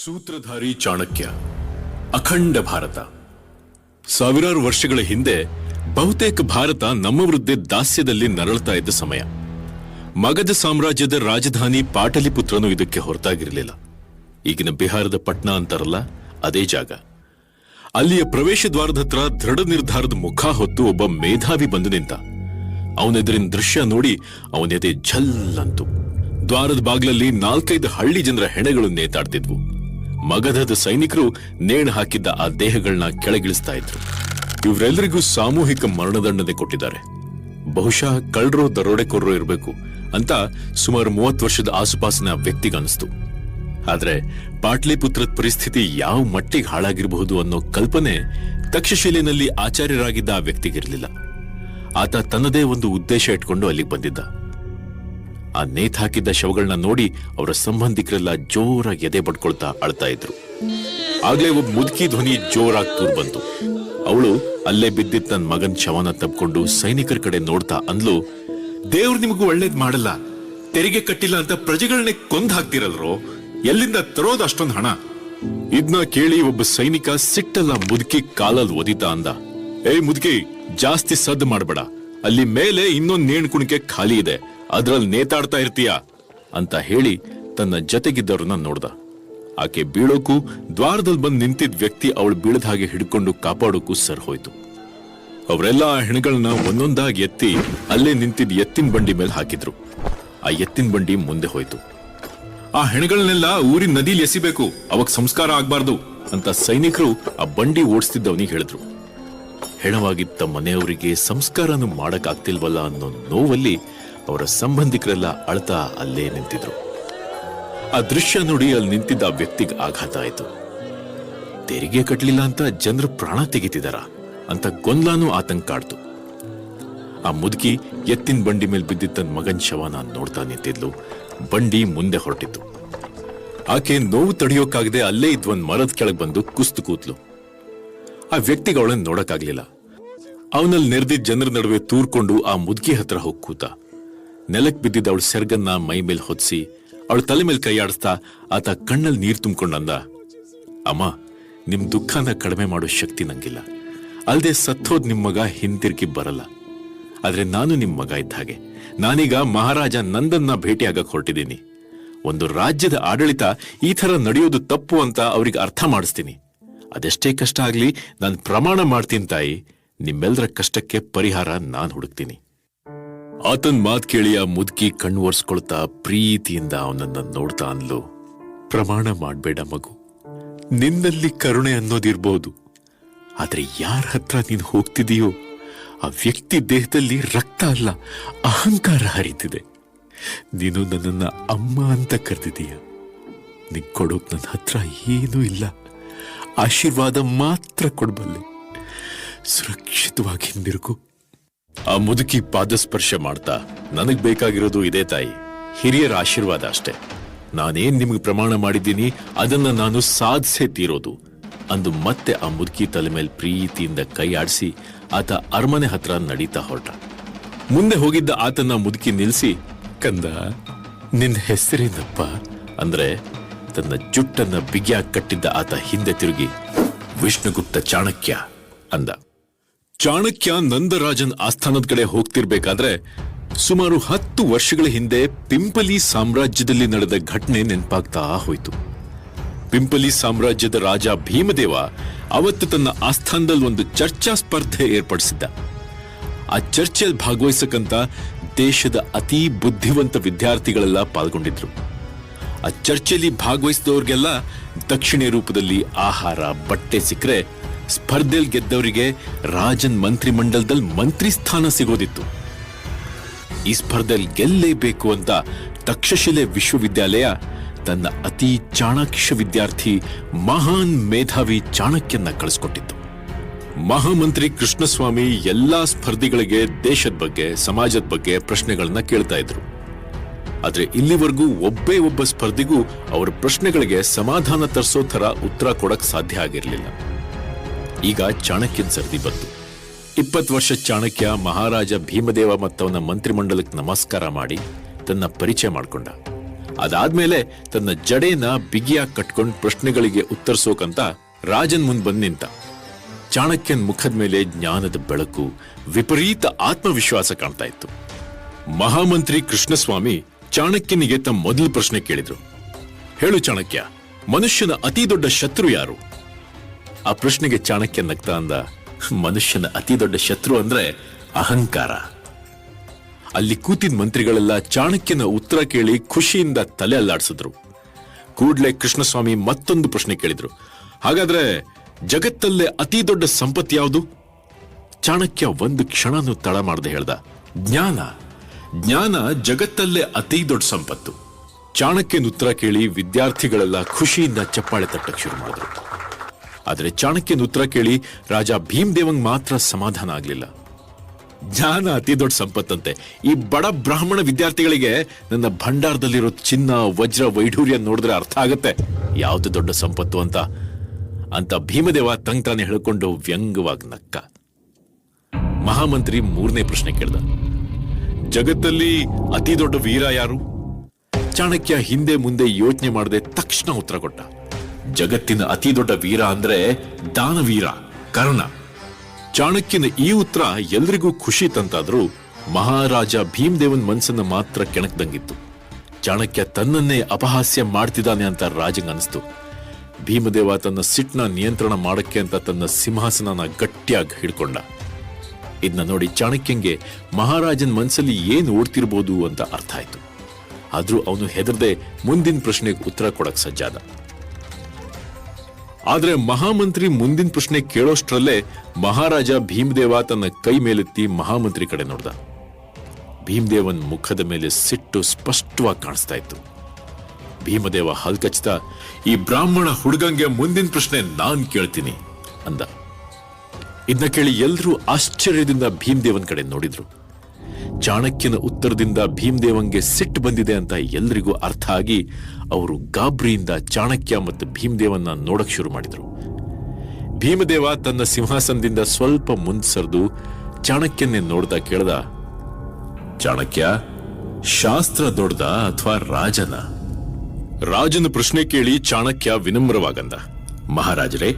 ಸೂತ್ರಧಾರಿ ಚಾಣಕ್ಯ, ಅಖಂಡ ಭಾರತ. ಸಾವಿರಾರು ವರ್ಷಗಳ ಹಿಂದೆ ಬಹುತೇಕ ಭಾರತ ನಮ್ಮ ವೃದ್ಧೆ ದಾಸ್ಯದಲ್ಲಿ ನರಳ್ತಾ ಇದ್ದ ಸಮಯ. ಮಗಧ ಸಾಮ್ರಾಜ್ಯದ ರಾಜಧಾನಿ ಪಾಟಲಿಪುತ್ರನು ಇದಕ್ಕೆ ಹೊರತಾಗಿರಲಿಲ್ಲ. ಈಗಿನ ಬಿಹಾರದ ಪಟ್ನಾ ಅಂತಾರಲ್ಲ, ಅದೇ ಜಾಗ. ಅಲ್ಲಿಯ ಪ್ರವೇಶ ದ್ವಾರದ ಹತ್ರ ದೃಢ ನಿರ್ಧಾರದ ಮುಖ ಹೊತ್ತು ಒಬ್ಬ ಮೇಧಾವಿ ಬಂದು ನಿಂತ. ಅವನೆದುರಿನ ದೃಶ್ಯ ನೋಡಿ ಅವನೆದೆ ಝಲ್ ಅಂತು. ದ್ವಾರದ ಬಾಗ್ಲಲ್ಲಿ ನಾಲ್ಕೈದು ಹಳ್ಳಿ ಜನರ ಹೆಣಗಳು ನೇತಾಡ್ತಿದ್ವು. ಮಗಧದ ಸೈನಿಕರು ನೇಣು ಹಾಕಿದ್ದ ಆ ದೇಹಗಳನ್ನ ಕೆಳಗಿಳಿಸ್ತಾ ಇದ್ರು. ಇವರೆಲ್ಲರಿಗೂ ಸಾಮೂಹಿಕ ಮರಣದಂಡನೆ ಕೊಟ್ಟಿದ್ದಾರೆ. ಬಹುಶಃ ಕಳ್ಳರು ದರೋಡೆಕೋರರು ಇರಬೇಕು ಅಂತ ಸುಮಾರು ಮೂವತ್ತು ವರ್ಷದ ಆಸುಪಾಸಿನ ವ್ಯಕ್ತಿಗನಿಸ್ತು. ಆದ್ರೆ ಪಾಟ್ಲಿಪುತ್ರದ ಪರಿಸ್ಥಿತಿ ಯಾವ ಮಟ್ಟಿಗೆ ಹಾಳಾಗಿರಬಹುದು ಅನ್ನೋ ಕಲ್ಪನೆ ತಕ್ಷಶಿಲೆನಲ್ಲಿ ಆಚಾರ್ಯರಾಗಿದ್ದ ಆ ವ್ಯಕ್ತಿಗಿರಲಿಲ್ಲ. ಆತ ತನ್ನದೇ ಒಂದು ಉದ್ದೇಶ ಇಟ್ಕೊಂಡು ಅಲ್ಲಿಗೆ ಬಂದಿದ್ದ. ಆ ನೇತ್ ಹಾಕಿದ್ದ ಶವಗಳನ್ನ ನೋಡಿ ಅವರ ಸಂಬಂಧಿಕರೆಲ್ಲ ಜೋರಾಗಿ ಎದೆ ಬಡ್ಕೊಳ್ತಾ ಅಳ್ತಾ ಇದ್ರು. ಆಗ್ಲೇ ಒಬ್ಬ ಮುದುಕಿ ಧ್ವನಿ ಜೋರಾಗಿ ತೂರ್ ಬಂತು. ಅವಳು ಅಲ್ಲೇ ಬಿದ್ದಿದ್ದ ತನ್ನ ಮಗನ್ ಶವನ ತಪ್ಕೊಂಡು ಸೈನಿಕರ ಕಡೆ ನೋಡ್ತಾ ಅಂದ್ಲು, ದೇವ್ರು ನಿಮಗೂ ಒಳ್ಳೇದ್ ಮಾಡಲ್ಲ. ತೆರಿಗೆ ಕಟ್ಟಿಲ್ಲ ಅಂತ ಪ್ರಜೆಗಳನ್ನೇ ಕೊಂದ್ ಹಾಕ್ತಿರಲ್ರು? ಎಲ್ಲಿಂದ ತರೋದು ಅಷ್ಟೊಂದು ಹಣ? ಇದ್ನ ಕೇಳಿ ಒಬ್ಬ ಸೈನಿಕ ಸಿಟ್ಟಲ್ಲ ಮುದುಕಿ ಕಾಲಲ್ಲಿ ಒದಿತಾ ಅಂದ, ಏಯ್ ಮುದುಕಿ, ಜಾಸ್ತಿ ಸದ್ದು ಮಾಡಬೇಡ. ಅಲ್ಲಿ ಮೇಲೆ ಇನ್ನೊಂದ್ ನೇಣ್ ಕುಣಿಕೆ ಖಾಲಿ ಇದೆ. ಅದ್ರಲ್ಲಿ ನೇತಾಡ್ತಾ ಇರ್ತೀಯ? ಅಂತ ಹೇಳಿ ತನ್ನ ಜೊತೆಗಿದ್ದವ್ರನ್ನ ನೋಡ್ದ. ಆಕೆ ಬೀಳೋಕು ದ್ವಾರದಲ್ಲಿ ಬಂದು ನಿಂತಿದ್ ವ್ಯಕ್ತಿ ಅವಳು ಬೀಳದ ಹಾಗೆ ಹಿಡ್ಕೊಂಡು ಕಾಪಾಡೋಕು ಸರ್ ಹೋಯ್ತು. ಅವರೆಲ್ಲ ಆ ಹೆಣಗಳನ್ನ ಒಂದೊಂದಾಗಿ ಎತ್ತಿ ಅಲ್ಲೇ ನಿಂತಿದ್ ಎತ್ತಿನ ಬಂಡಿ ಮೇಲೆ ಹಾಕಿದ್ರು. ಆ ಎತ್ತಿನ ಬಂಡಿ ಮುಂದೆ ಹೋಯ್ತು. ಆ ಹೆಣಗಳನ್ನೆಲ್ಲ ಊರಿನ ನದಿಲಿ ಎಸಿಬೇಕು ಅವಾಗ ಸಂಸ್ಕಾರ ಆಗ್ಬಾರ್ದು ಅಂತ ಸೈನಿಕರು ಆ ಬಂಡಿ ಓಡಿಸ್ತಿದ್ದವನಿಗೆ ಹೇಳಿದ್ರು. ಹೆಣವಾಗಿದ್ದ ಮನೆಯವರಿಗೆ ಸಂಸ್ಕಾರನು ಮಾಡಕ್ಕಾಗ್ತಿಲ್ವಲ್ಲ ಅನ್ನೋ ನೋವಲ್ಲಿ ಅವರ ಸಂಬಂಧಿಕರೆಲ್ಲ ಅಳ್ತಾ ಅಲ್ಲೇ ನಿಂತಿದ್ರು. ಆ ದೃಶ್ಯ ನೋಡಿ ಅಲ್ಲಿ ನಿಂತಿದ್ದ ಆ ವ್ಯಕ್ತಿಗೆ ಆಘಾತ ಆಯಿತು. ತೆರಿಗೆ ಕಟ್ಟಲಿಲ್ಲ ಅಂತ ಜನರು ಪ್ರಾಣ ತೆಗಿತಿದಾರ ಅಂತ ಗೊಂದಲಾನು ಆತಂಕ ಕಾಡ್ತು ಆ ಮುದುಕಿ ಎತ್ತಿನ ಬಂಡಿ ಮೇಲೆ ಬಿದ್ದಿದ್ದ ಮಗನ್ ಶವನ ನೋಡ್ತಾ ನಿಂತಿದ್ಲು. ಬಂಡಿ ಮುಂದೆ ಹೊರಟಿತ್ತು. ಆಕೆ ನೋವು ತಡೆಯೋಕ್ಕಾಗದೆ ಅಲ್ಲೇ ಇದ್ದ ಒಂದ್ ಮರದ ಕೆಳಗೆ ಬಂದು ಕುಸ್ತು ಕೂತ್ಲು. ಆ ವ್ಯಕ್ತಿಗೆ ಅವಳನ್ನ ನೋಡಕ್ಕಾಗ್ಲಿಲ್ಲ. ಅವನಲ್ಲಿ ನೆರೆದಿದ್ದ ಜನರ ನಡುವೆ ತೂರ್ಕೊಂಡು ಆ ಮುದುಕಿ ಹತ್ರ ಹೋಗಿ ಕೂತ. ನೆಲಕ್ ಬಿದ್ದಿದ್ದ ಅವಳ ಸೆರ್ಗನ್ನ ಮೈ ಮೇಲೆ ಹೊತ್ಸಿ ಅವಳ ತಲೆ ಮೇಲೆ ಕೈ ಆಡಿಸ್ತಾ ಆತ ಕಣ್ಣಲ್ಲಿ ನೀರ್ ತುಂಬ್ಕೊಂಡಂದ, ಅಮ್ಮ, ನಿಮ್ ದುಃಖನ ಕಡಿಮೆ ಮಾಡೋ ಶಕ್ತಿ ನಂಗಿಲ್ಲ. ಅಲ್ದೆ ಸತ್ತೋದ್ ನಿಮ್ಮ ಮಗ ಹಿಂತಿರ್ಗಿ ಬರಲ್ಲ. ಆದ್ರೆ ನಾನು ನಿಮ್ ಮಗ ಇದ್ದ ಹಾಗೆ. ನಾನೀಗ ಮಹಾರಾಜ ನಂದನ್ನ ಭೇಟಿಯಾಗಕ್ಕೆ ಹೊರಟಿದ್ದೀನಿ. ಒಂದು ರಾಜ್ಯದ ಆಡಳಿತ ಈ ತರ ನಡೆಯೋದು ತಪ್ಪು ಅಂತ ಅವ್ರಿಗೆ ಅರ್ಥ ಮಾಡಿಸ್ತೀನಿ. ಅದೆಷ್ಟೇ ಕಷ್ಟ ಆಗ್ಲಿ, ನಾನು ಪ್ರಮಾಣ ಮಾಡ್ತೀನಿ ತಾಯಿ. ನಿಮ್ಮೆಲ್ಲರ ಕಷ್ಟಕ್ಕೆ ಪರಿಹಾರ ನಾನು ಹುಡುಕ್ತೀನಿ. ಆತನ್ ಮಾತ್ ಕೇಳಿ ಆ ಮುದುಕಿ ಕಣ್ಣು ಒರೆಸ್ಕೊಳ್ತಾ ಪ್ರೀತಿಯಿಂದ ಅವನನ್ನ ನೋಡ್ತಾ ಅನ್ಲು ಪ್ರಮಾಣ ಮಾಡಬೇಡ ಮಗು. ನಿನ್ನಲ್ಲಿ ಕರುಣೆ ಅನ್ನೋದಿರ್ಬೋದು. ಆದ್ರೆ ಯಾರ ಹತ್ರ ನೀನು ಹೋಗ್ತಿದೀಯೋ, ಆ ವ್ಯಕ್ತಿ ದೇಹದಲ್ಲಿ ರಕ್ತ ಅಲ್ಲ, ಅಹಂಕಾರ ಹರಿತಿದೆ. ನೀನು ನನ್ನನ್ನ ಅಮ್ಮ ಅಂತ ಕರೆದಿದೀಯ. ನಿನ್ ಕೊಡೋಕ್ ನನ್ನ ಹತ್ರ ಏನೂ ಇಲ್ಲ. ಆಶೀರ್ವಾದ ಮಾತ್ರ ಕೊಡಬಲ್ಲೆ ಸುರಕ್ಷಿತವಾಗಿ ಹಿಂದಿರುಗು ಆ ಮುದುಕಿ ಪಾದಸ್ಪರ್ಶ ಮಾಡ್ತಾ, ನನಗ್ ಬೇಕಾಗಿರೋದು ಇದೇ ತಾಯಿ. ಹಿರಿಯರ ಆಶೀರ್ವಾದ ಅಷ್ಟೇ. ನಾನೇನ್ ನಿಮ್ಗೆ ಪ್ರಮಾಣ ಮಾಡಿದ್ದೀನಿ, ಅದನ್ನ ನಾನು ಸಾಧಿಸೇ ತೀರೋದು. ಅಂದು ಮತ್ತೆ ಆ ಮುದುಕಿ ತಲೆ ಮೇಲೆ ಪ್ರೀತಿಯಿಂದ ಕೈ ಆಡಿಸಿ, ಆತ ಅರಮನೆ ಹತ್ರ ನಡೀತಾ ಹೊರಟ. ಮುಂದೆ ಹೋಗಿದ್ದ ಆತನ ಮುದುಕಿ ನಿಲ್ಸಿ, ಕಂದ ನಿನ್ನ ಹೆಸರೇನಪ್ಪ? ಅಂದ್ರೆ, ತನ್ನ ಜುಟ್ಟನ್ನ ಬಿಗಿಯಾಗಿ ಕಟ್ಟಿದ್ದ ಆತ ಹಿಂದೆ ತಿರುಗಿ, ವಿಷ್ಣುಗುಪ್ತ ಚಾಣಕ್ಯ, ಅಂದ. ಚಾಣಕ್ಯ ನಂದರಾಜನ್ ಆಸ್ಥಾನದ ಕಡೆ ಹೋಗ್ತಿರ್ಬೇಕಾದ್ರೆ ಸುಮಾರು ಹತ್ತು ವರ್ಷಗಳ ಹಿಂದೆ ಪಿಂಪಲಿ ಸಾಮ್ರಾಜ್ಯದಲ್ಲಿ ನಡೆದ ಘಟನೆ ನೆನಪಾಗ್ತಾ ಹೋಯ್ತು. ಪಿಂಪಲಿ ಸಾಮ್ರಾಜ್ಯದ ರಾಜ ಭೀಮದೇವ ಅವತ್ತು ತನ್ನ ಆಸ್ಥಾನದಲ್ಲಿ ಒಂದು ಚರ್ಚಾ ಸ್ಪರ್ಧೆ ಏರ್ಪಡಿಸಿದ್ದ. ಆ ಚರ್ಚೆಯಲ್ಲಿ ಭಾಗವಹಿಸಕ್ಕಂತ ದೇಶದ ಅತಿ ಬುದ್ಧಿವಂತ ವಿದ್ಯಾರ್ಥಿಗಳೆಲ್ಲ ಪಾಲ್ಗೊಂಡಿದ್ರು. ಆ ಚರ್ಚೆಯಲ್ಲಿ ಭಾಗವಹಿಸಿದವ್ರಿಗೆಲ್ಲ ದಕ್ಷಿಣೆ ರೂಪದಲ್ಲಿ ಆಹಾರ, ಬಟ್ಟೆ ಸಿಕ್ಕರೆ ಸ್ಪರ್ಧೆಯಲ್ಲಿ ಗೆದ್ದವರಿಗೆ ರಾಜನ್ ಮಂತ್ರಿ ಮಂಡಲದಲ್ಲಿ ಮಂತ್ರಿ ಸ್ಥಾನ ಸಿಗೋದಿತ್ತು. ಈ ಸ್ಪರ್ಧೆಲ್ ಗೆಲ್ಲೇಬೇಕು ಅಂತ ತಕ್ಷಶಿಲೆ ವಿಶ್ವವಿದ್ಯಾಲಯ ತನ್ನ ಅತಿ ಚಾಣಾಕ್ಷ ವಿದ್ಯಾರ್ಥಿ ಮಹಾನ್ ಮೇಧಾವಿ ಚಾಣಕ್ಯನ್ನ ಕಳಿಸ್ಕೊಟ್ಟಿತ್ತು. ಮಹಾಮಂತ್ರಿ ಕೃಷ್ಣಸ್ವಾಮಿ ಎಲ್ಲಾ ಸ್ಪರ್ಧಿಗಳಿಗೆ ದೇಶದ ಬಗ್ಗೆ, ಸಮಾಜದ ಬಗ್ಗೆ ಪ್ರಶ್ನೆಗಳನ್ನ ಕೇಳ್ತಾ ಇದ್ರು. ಆದ್ರೆ ಇಲ್ಲಿವರೆಗೂ ಒಬ್ಬೇ ಒಬ್ಬ ಸ್ಪರ್ಧಿಗೂ ಅವರ ಪ್ರಶ್ನೆಗಳಿಗೆ ಸಮಾಧಾನ ತರಿಸೋ ತರ ಉತ್ತರ ಕೊಡಕ್ ಸಾಧ್ಯ ಆಗಿರಲಿಲ್ಲ. ಈಗ ಚಾಣಕ್ಯನ್ ಸರ್ದಿ ಬಂತು. ಇಪ್ಪತ್ತು ವರ್ಷ ಚಾಣಕ್ಯ ಮಹಾರಾಜ ಭೀಮದೇವ ಮತ್ತವನ ಮಂತ್ರಿಮಂಡಲಕ್ಕೆ ನಮಸ್ಕಾರ ಮಾಡಿ ತನ್ನ ಪರಿಚಯ ಮಾಡಿಕೊಂಡ. ಅದಾದ್ಮೇಲೆ ತನ್ನ ಜಡೇನ ಬಿಗಿಯಾಗಿ ಕಟ್ಕೊಂಡು ಪ್ರಶ್ನೆಗಳಿಗೆ ಉತ್ತರಿಸೋಕಂತ ರಾಜನ್ ಮುಂದೆ ಬಂದ್ ನಿಂತ. ಚಾಣಕ್ಯನ್ ಮುಖದ ಮೇಲೆ ಜ್ಞಾನದ ಬೆಳಕು ವಿಪರೀತ ಆತ್ಮವಿಶ್ವಾಸ ಕಾಣ್ತಾ ಇತ್ತು. ಮಹಾಮಂತ್ರಿ ಕೃಷ್ಣಸ್ವಾಮಿ ಚಾಣಕ್ಯನಿಗೆ ತಮ್ಮ ಮೊದಲ ಪ್ರಶ್ನೆ ಕೇಳಿದ್ರು. ಹೇಳು ಚಾಣಕ್ಯ, ಮನುಷ್ಯನ ಅತಿ ದೊಡ್ಡ ಶತ್ರು ಯಾರು? ಆ ಪ್ರಶ್ನೆಗೆ ಚಾಣಕ್ಯ ನಗ್ತಾ ಅಂದ, ಮನುಷ್ಯನ ಅತಿ ದೊಡ್ಡ ಶತ್ರು ಅಂದ್ರೆ ಅಹಂಕಾರ. ಅಲ್ಲಿ ಕೂತಿದ್ದ ಮಂತ್ರಿಗಳೆಲ್ಲ ಚಾಣಕ್ಯನ ಉತ್ತರ ಕೇಳಿ ಖುಷಿಯಿಂದ ತಲೆ ಅಲ್ಲಾಡಿಸಿದ್ರು. ಕೂಡ್ಲೆ ಕೃಷ್ಣಸ್ವಾಮಿ ಮತ್ತೊಂದು ಪ್ರಶ್ನೆ ಕೇಳಿದ್ರು, ಹಾಗಾದ್ರೆ ಜಗತ್ತಲ್ಲೇ ಅತಿ ದೊಡ್ಡ ಸಂಪತ್ತು ಯಾವುದು? ಚಾಣಕ್ಯ ಒಂದು ಕ್ಷಣನೂ ತಳ ಮಾಡದೆ ಹೇಳ್ದ, ಜ್ಞಾನ. ಜ್ಞಾನ ಜಗತ್ತಲ್ಲೇ ಅತಿ ದೊಡ್ಡ ಸಂಪತ್ತು. ಚಾಣಕ್ಯನ ಉತ್ತರ ಕೇಳಿ ವಿದ್ಯಾರ್ಥಿಗಳೆಲ್ಲ ಖುಷಿಯಿಂದ ಚಪ್ಪಾಳೆ ತಟ್ಟಕ್ಕೆ ಶುರು ಮಾಡಿದ್ರು. ಆದರೆ ಚಾಣಕ್ಯನ ಉತ್ತರ ಕೇಳಿ ರಾಜ ಭೀಮದೇವಂಗ್ ಮಾತ್ರ ಸಮಾಧಾನ ಆಗ್ಲಿಲ್ಲ. ಜ್ಞಾನ ಅತಿ ದೊಡ್ಡ ಸಂಪತ್ತಂತೆ. ಈ ಬಡ ಬ್ರಾಹ್ಮಣ ವಿದ್ಯಾರ್ಥಿಗಳಿಗೆ ನನ್ನ ಭಂಡಾರದಲ್ಲಿರೋ ಚಿನ್ನ, ವಜ್ರ, ವೈಢೂರ್ಯ ನೋಡಿದ್ರೆ ಅರ್ಥ ಆಗತ್ತೆ. ಯಾವ್ದು ದೊಡ್ಡ ಸಂಪತ್ತು ಅಂತ. ಅಂತ ಭೀಮದೇವ ತಂಗ್ ತಾನೇ ಹೇಳ್ಕೊಂಡು ವ್ಯಂಗವಾಗಿ ನಕ್ಕ. ಮಹಾಮಂತ್ರಿ ಮೂರನೇ ಪ್ರಶ್ನೆ ಕೇಳ್ದ. ಜಗತ್ತಲ್ಲಿ ಅತಿ ದೊಡ್ಡ ವೀರ ಯಾರು? ಚಾಣಕ್ಯ ಹಿಂದೆ ಮುಂದೆ ಯೋಚನೆ ಮಾಡದೆ ತಕ್ಷಣ ಉತ್ತರ ಕೊಟ್ಟ. ಜಗತ್ತಿನ ಅತಿ ದೊಡ್ಡ ವೀರ ಅಂದ್ರೆ ದಾನವೀರ, ಕರ್ಣ. ಚಾಣಕ್ಯನ ಈ ಉತ್ತರ ಎಲ್ರಿಗೂ ಖುಷಿ ತಂತಾದ್ರೂ ಮಹಾರಾಜ ಭೀಮದೇವನ್ ಮನಸ್ಸನ್ನ ಮಾತ್ರ ಕೆಣಕ್ದಂಗಿತ್ತು. ಚಾಣಕ್ಯ ತನ್ನನ್ನೇ ಅಪಹಾಸ್ಯ ಮಾಡ್ತಿದ್ದಾನೆ ಅಂತ ರಾಜಂಗ್ ಅನಿಸ್ತು. ಭೀಮದೇವ ತನ್ನ ಸಿಟ್ನ ನಿಯಂತ್ರಣ ಮಾಡಕ್ಕೆ ಅಂತ ತನ್ನ ಸಿಂಹಾಸನನ ಗಟ್ಟಿಯಾಗಿ ಹಿಡ್ಕೊಂಡ. ಇದನ್ನ ನೋಡಿ ಚಾಣಕ್ಯಂಗೆ ಮಹಾರಾಜನ್ ಮನ್ಸಲ್ಲಿ ಏನ್ ಓಡ್ತಿರ್ಬೋದು ಅಂತ ಅರ್ಥ ಆಯ್ತು. ಆದ್ರೂ ಅವನು ಹೆದರ್ದೆ ಮುಂದಿನ ಪ್ರಶ್ನೆಗೆ ಉತ್ತರ ಕೊಡಕ್ ಸಜ್ಜಾದ. ಆದ್ರೆ ಮಹಾಮಂತ್ರಿ ಮುಂದಿನ ಪ್ರಶ್ನೆ ಕೇಳೋಷ್ಟರಲ್ಲೇ ಮಹಾರಾಜ ಭೀಮದೇವ ತನ್ನ ಕೈ ಮೇಲೆತ್ತಿ ಮಹಾಮಂತ್ರಿ ಕಡೆ ನೋಡ್ದ. ಭೀಮದೇವನ್ ಮುಖದ ಮೇಲೆ ಸಿಟ್ಟು ಸ್ಪಷ್ಟವಾಗಿ ಕಾಣಿಸ್ತಾ ಇತ್ತು. ಭೀಮದೇವ ಹಲ್ಕಚ್ತ ಈ ಬ್ರಾಹ್ಮಣ ಹುಡುಗಂಗೆ ಮುಂದಿನ ಪ್ರಶ್ನೆ ನಾನ್ ಕೇಳ್ತೀನಿ ಅಂದ. ಇದನ್ನ ಕೇಳಿ ಎಲ್ರೂ ಆಶ್ಚರ್ಯದಿಂದ ಭೀಮದೇವನ್ ಕಡೆ ನೋಡಿದ್ರು. ಚಾಣಕ್ಯನ ಉತ್ತರದಿಂದ ಭೀಮದೇವಂಗೆ ಸಿಟ್ಟು ಬಂದಿದೆ ಅಂತ ಎಲ್ರಿಗೂ ಅರ್ಥ ಆಗಿ ಅವರು ಗಾಬ್ರಿಯಿಂದ ಚಾಣಕ್ಯ ಮತ್ತು ಭೀಮದೇವನ್ನ ನೋಡಕ್ ಶುರು ಮಾಡಿದ್ರು. ಭೀಮದೇವ ತನ್ನ ಸಿಂಹಾಸನದಿಂದ ಸ್ವಲ್ಪ ಮುಂದ್ ಸರಿದು ಚಾಣಕ್ಯನ್ನೇ ನೋಡ್ದ ಕೇಳ್ದ, ಚಾಣಕ್ಯ, ಶಾಸ್ತ್ರ ದೊಡ್ದ ಅಥವಾ ರಾಜನ? ರಾಜನ ಪ್ರಶ್ನೆ ಕೇಳಿ ಚಾಣಕ್ಯ ವಿನಮ್ರವಾಗಂದ, ಮಹಾರಾಜರೇ,